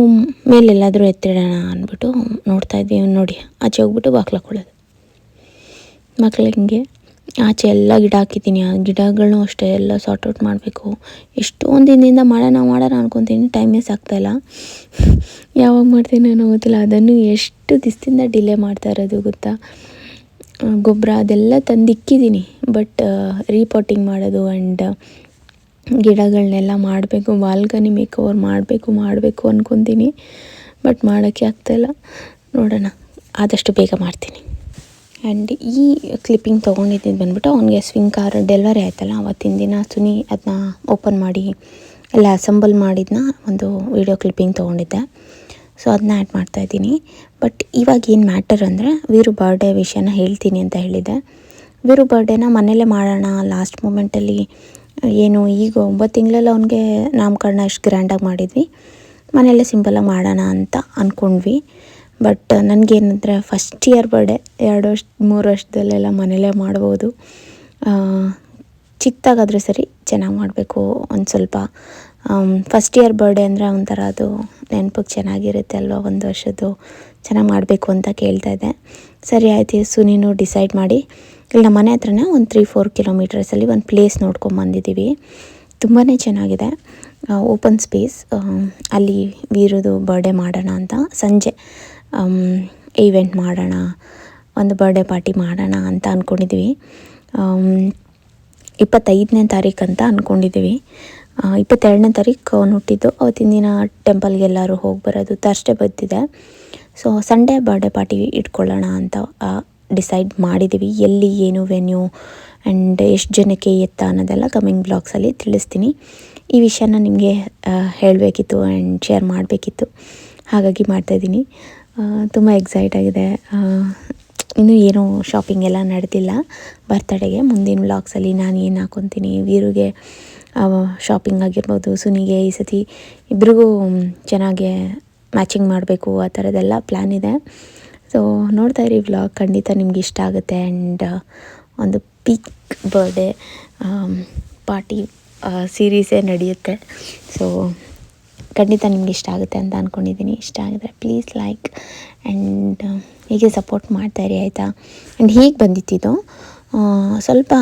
ಮೇಲೆಲ್ಲಾದರೂ ಎತ್ತಿಡೋಣ ಅಂದ್ಬಿಟ್ಟು ನೋಡ್ತಾ ಇದ್ವಿ. ನೋಡಿ, ಆಚೆ ಹೋಗ್ಬಿಟ್ಟು ಬಾಕ್ಲಾಕೊಳ್ಳೋದು ಮಕ್ಳಿಗೆ ಆಚೆ ಎಲ್ಲ ಗಿಡ ಹಾಕಿದ್ದೀನಿ. ಆ ಗಿಡಗಳನ್ನೂ ಅಷ್ಟೇ ಎಲ್ಲ ಸಾರ್ಟ್ ಔಟ್ ಮಾಡಬೇಕು. ಎಷ್ಟೊಂದು ದಿನದಿಂದ ಮಾಡೋಣ ಮಾಡೋಣ ಅನ್ಕೊತೀನಿ. ಟೈಮೇ ಆಗ್ತಾಯಿಲ್ಲ ಯಾವಾಗ ಮಾಡ್ತೀನಿ ಅನ್ನೋ ಗೊತ್ತಿಲ್ಲ. ಅದನ್ನು ಎಷ್ಟು ದಿವಸದಿಂದ ಡಿಲೇ ಮಾಡ್ತಾ ಇರೋದು ಗೊತ್ತಾ? ಗೊಬ್ಬರ ಅದೆಲ್ಲ ತಂದಿಕ್ಕಿದ್ದೀನಿ ಬಟ್ ರೀಪಾಟಿಂಗ್ ಮಾಡೋದು ಆ್ಯಂಡ್ ಗಿಡಗಳನ್ನೆಲ್ಲ ಮಾಡಬೇಕು. ಬಾಲ್ಕನಿ ಮೇಕ್ ಓವರ್ ಮಾಡಬೇಕು ಮಾಡಬೇಕು ಅಂದ್ಕೊತೀನಿ ಬಟ್ ಮಾಡೋಕ್ಕೆ ಆಗ್ತಾಯಿಲ್ಲ ನೋಡೋಣ. ಆದಷ್ಟು ಬೇಗ ಮಾಡ್ತೀನಿ. ಆ್ಯಂಡ್ ಈ ಕ್ಲಿಪ್ಪಿಂಗ್ ತೊಗೊಂಡಿದ್ದು ಬಂದ್ಬಿಟ್ಟು ಅವನಿಗೆ ಸ್ವಿಂಗ್ ಕಾರ್ ಡೆಲಿವರಿ ಆಯ್ತಲ್ಲ, ಅವತ್ತಿನ ದಿನ ಸುನಿ ಅದನ್ನ ಓಪನ್ ಮಾಡಿ, ಎಲ್ಲ ಅಸೆಂಬಲ್ ಮಾಡಿದ್ನ, ಒಂದು ವಿಡಿಯೋ ಕ್ಲಿಪ್ಪಿಂಗ್ ತೊಗೊಂಡಿದ್ದೆ. ಸೊ ಅದನ್ನ ಆ್ಯಡ್ ಮಾಡ್ತಾಯಿದ್ದೀನಿ ಬಟ್ ಇವಾಗ ಏನು ಮ್ಯಾಟರ್ ಅಂದರೆ ವೀರು ಬರ್ಡೇ ವಿಷಯನ ಹೇಳ್ತೀನಿ ಅಂತ ಹೇಳಿದ್ದೆ. ವೀರು ಬರ್ಡೇನ ಮನೇಲೇ ಮಾಡೋಣ ಲಾಸ್ಟ್ ಮೂಮೆಂಟಲ್ಲಿ ಏನು, ಈಗ ಒಂಬತ್ತು ತಿಂಗಳಲ್ಲಿ ಅವನಿಗೆ ನಾಮಕರಣ ಎಷ್ಟು ಗ್ರ್ಯಾಂಡಾಗಿ ಮಾಡಿದ್ವಿ. ಮನೆಯಲ್ಲೇ ಸಿಂಪಲಾಗಿ ಮಾಡೋಣ ಅಂತ ಅಂದ್ಕೊಂಡ್ವಿ ಬಟ್ ನನಗೇನಂದ್ರೆ ಫಸ್ಟ್ ಇಯರ್ ಬರ್ಡೇ ಎರಡು ವರ್ಷ, ಮೂರು ವರ್ಷದಲ್ಲೆಲ್ಲ ಮನೇಲೇ ಮಾಡ್ಬೋದು. ಚಿಕ್ಕದಾಗಾದ್ರೆ ಸರಿ ಚೆನ್ನಾಗಿ ಮಾಡಬೇಕು ಒಂದು ಸ್ವಲ್ಪ. ಫಸ್ಟ್ ಇಯರ್ ಬರ್ಡೇ ಅಂದರೆ ಒಂಥರ ಅದು ನೆನಪಿಗೆ ಚೆನ್ನಾಗಿರುತ್ತೆ ಅಲ್ವಾ ಒಂದು ವರ್ಷದ್ದು? ಚೆನ್ನಾಗಿ ಮಾಡಬೇಕು ಅಂತ ಕೇಳ್ತಾ ಇದ್ದೆ. ಸರಿ ಆಯಿತು, ಸುನೀನು ಡಿಸೈಡ್ ಮಾಡಿ, ಇಲ್ಲಿ ನಮ್ಮ ಮನೆ ಹತ್ರನೇ ಒಂದು ತ್ರೀ ಫೋರ್ ಕಿಲೋಮೀಟರ್ಸಲ್ಲಿ ಒಂದು ಪ್ಲೇಸ್ ನೋಡ್ಕೊಂಬಂದಿದ್ದೀವಿ. ತುಂಬಾ ಚೆನ್ನಾಗಿದೆ. ಓಪನ್ ಸ್ಪೇಸ್ ಅಲ್ಲಿ ವೀರದು ಬರ್ಡೇ ಮಾಡೋಣ ಅಂತ. ಸಂಜೆ ಈವೆಂಟ್ ಮಾಡೋಣ, ಒಂದು ಬರ್ಡೇ ಪಾರ್ಟಿ ಮಾಡೋಣ ಅಂತ ಅಂದ್ಕೊಂಡಿದ್ವಿ ಇಪ್ಪತ್ತೈದನೇ ತಾರೀಕು ಅಂತ ಅಂದ್ಕೊಂಡಿದ್ದೀವಿ ಇಪ್ಪತ್ತೆರಡನೇ ತಾರೀಕು ಅವನು ಹುಟ್ಟಿದ್ದು. ಅವತ್ತಿನ ದಿನ ಟೆಂಪಲ್ಗೆಲ್ಲರೂ ಹೋಗಿ ಬರೋದು ತರ್ಸ್ಡೇ ಬಂದಿದೆ ಸೊ ಸಂಡೇ ಬರ್ಡೇ ಪಾರ್ಟಿ ಇಟ್ಕೊಳ್ಳೋಣ ಅಂತ ಡಿಸೈಡ್ ಮಾಡಿದ್ದೀವಿ ಎಲ್ಲಿ, ಏನು ವೆನ್ಯೂ ಆ್ಯಂಡ್ ಎಷ್ಟು ಜನಕ್ಕೆ ಎತ್ತ ಅನ್ನೋದೆಲ್ಲ ಕಮಿಂಗ್ ಬ್ಲಾಗ್ಸಲ್ಲಿ ತಿಳಿಸ್ತೀನಿ. ಈ ವಿಷಯನ ನಿಮಗೆ ಹೇಳಬೇಕಿತ್ತು ಆ್ಯಂಡ್ ಶೇರ್ ಮಾಡಬೇಕಿತ್ತು. ಹಾಗಾಗಿ ಮಾಡ್ತಾಯಿದ್ದೀನಿ ತುಂಬ ಎಕ್ಸೈಟ್ ಆಗಿದೆ. ಇನ್ನೂ ಏನೂ ಶಾಪಿಂಗ್ ಎಲ್ಲ ನಡೆದಿಲ್ಲ. ಬರ್ತಡೇಗೆ ಮುಂದಿನ ವ್ಲಾಗ್ಸಲ್ಲಿ ನಾನು ಏನು ಹಾಕೊತೀನಿ, ವೀರುಗೆ ಶಾಪಿಂಗ್ ಆಗಿರ್ಬೋದು, ಸುನಿಗೆ ಈ ಸತಿ ಇಬ್ರಿಗೂ ಚೆನ್ನಾಗೆ ಮ್ಯಾಚಿಂಗ್ ಮಾಡಬೇಕು, ಆ ಥರದ್ದೆಲ್ಲ ಪ್ಲ್ಯಾನ್ ಇದೆ. ಸೊ ನೋಡ್ತಾ ಇರಿ ವ್ಲಾಗ್ ಖಂಡಿತ ನಿಮ್ಗೆ ಇಷ್ಟ ಆಗುತ್ತೆ. ಆ್ಯಂಡ್ ಒಂದು ಪೀಕ್ ಬರ್ಡೇ ಪಾರ್ಟಿ ಸೀರೀಸೇ ನಡೆಯುತ್ತೆ. ಸೊ ಖಂಡಿತ ನಿಮ್ಗೆ ಇಷ್ಟ ಆಗುತ್ತೆ ಅಂತ ಅಂದ್ಕೊಂಡಿದ್ದೀನಿ ಇಷ್ಟ ಆಗಿದ್ರೆ ಪ್ಲೀಸ್ ಲೈಕ್ ಆ್ಯಂಡ್ ಹೀಗೆ ಸಪೋರ್ಟ್ ಮಾಡ್ತಾಯಿರಿ ಆಯಿತಾ? ಆ್ಯಂಡ್ ಹೀಗೆ ಬಂದಿತ್ತಿದ್ದು ಆ, ಸ್ವಲ್ಪ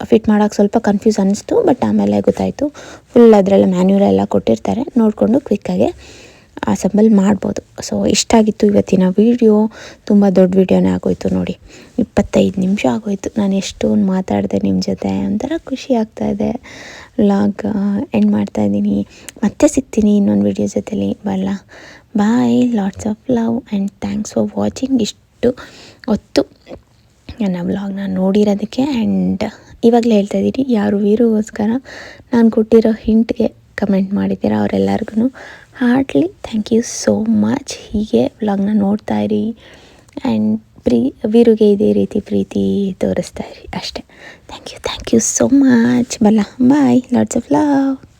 ಫಿಟ್ ಮಾಡೋಕ್ಕೆ ಸ್ವಲ್ಪ ಕನ್ಫ್ಯೂಸ್ ಅನ್ನಿಸ್ತು ಬಟ್ ಆಮೇಲೆ ಗೊತ್ತಾಯಿತು. ಫುಲ್ ಅದರಲ್ಲಿ ಮ್ಯಾನ್ಯೂಲ್ ಎಲ್ಲ ಕೊಟ್ಟಿರ್ತಾರೆ. ನೋಡಿಕೊಂಡು ಕ್ವಿಕ್ಕಾಗೆ ಅಸೆಂಬಲ್ ಮಾಡ್ಬೋದು. ಸೊ ಇಷ್ಟ ಆಗಿತ್ತು ಇವತ್ತಿನ ವೀಡಿಯೋ ತುಂಬ ದೊಡ್ಡ ವೀಡಿಯೋನೇ ಆಗೋಯ್ತು ನೋಡಿ. ಇಪ್ಪತ್ತೈದು ನಿಮಿಷ ಆಗೋಯ್ತು. ನಾನು ಎಷ್ಟೊಂದು ಮಾತಾಡಿದೆ ನಿಮ್ಮ ಜೊತೆ. ಒಂಥರ ಖುಷಿ ಆಗ್ತಾ ಇದೆ. ವ್ಲಾಗ್ ಎಂಡ್ ಮಾಡ್ತಾ ಇದ್ದೀನಿ. ಮತ್ತೆ ಸಿಗ್ತೀನಿ ಇನ್ನೊಂದು ವೀಡಿಯೋ ಜೊತೆಲಿ. ಬಲ್ಲ bye lots of love and thanks for watching ಇಷ್ಟು ಹೊತ್ತು ನನ್ನ ವ್ಲಾಗ್ನ ನೋಡಿರೋದಕ್ಕೆ. ಆ್ಯಂಡ್ ಇವಾಗಲೇ ಹೇಳ್ತಾ ಇದ್ದೀನಿ, ಯಾರು ವೀರುಗೋಸ್ಕರ ನಾನು ಕೊಟ್ಟಿರೋ ಹಿಂಟ್ಗೆ ಕಮೆಂಟ್ ಮಾಡಿದ್ದೀರಾ ಅವರೆಲ್ಲರಿಗೂ heartly. Thank you so much ಹೀಗೆ ವ್ಲಾಗ್ನ ನೋಡ್ತಾ ಇರಿ. ಆ್ಯಂಡ್ ಪ್ರೀ, ವೀರುಗೆ ಇದೇ ರೀತಿ ಪ್ರೀತಿ ತೋರಿಸ್ತಾ ಇರಿ. ಅಷ್ಟೇ. Thank you thank you so much ಬಲ್ಲ. Bye lots of love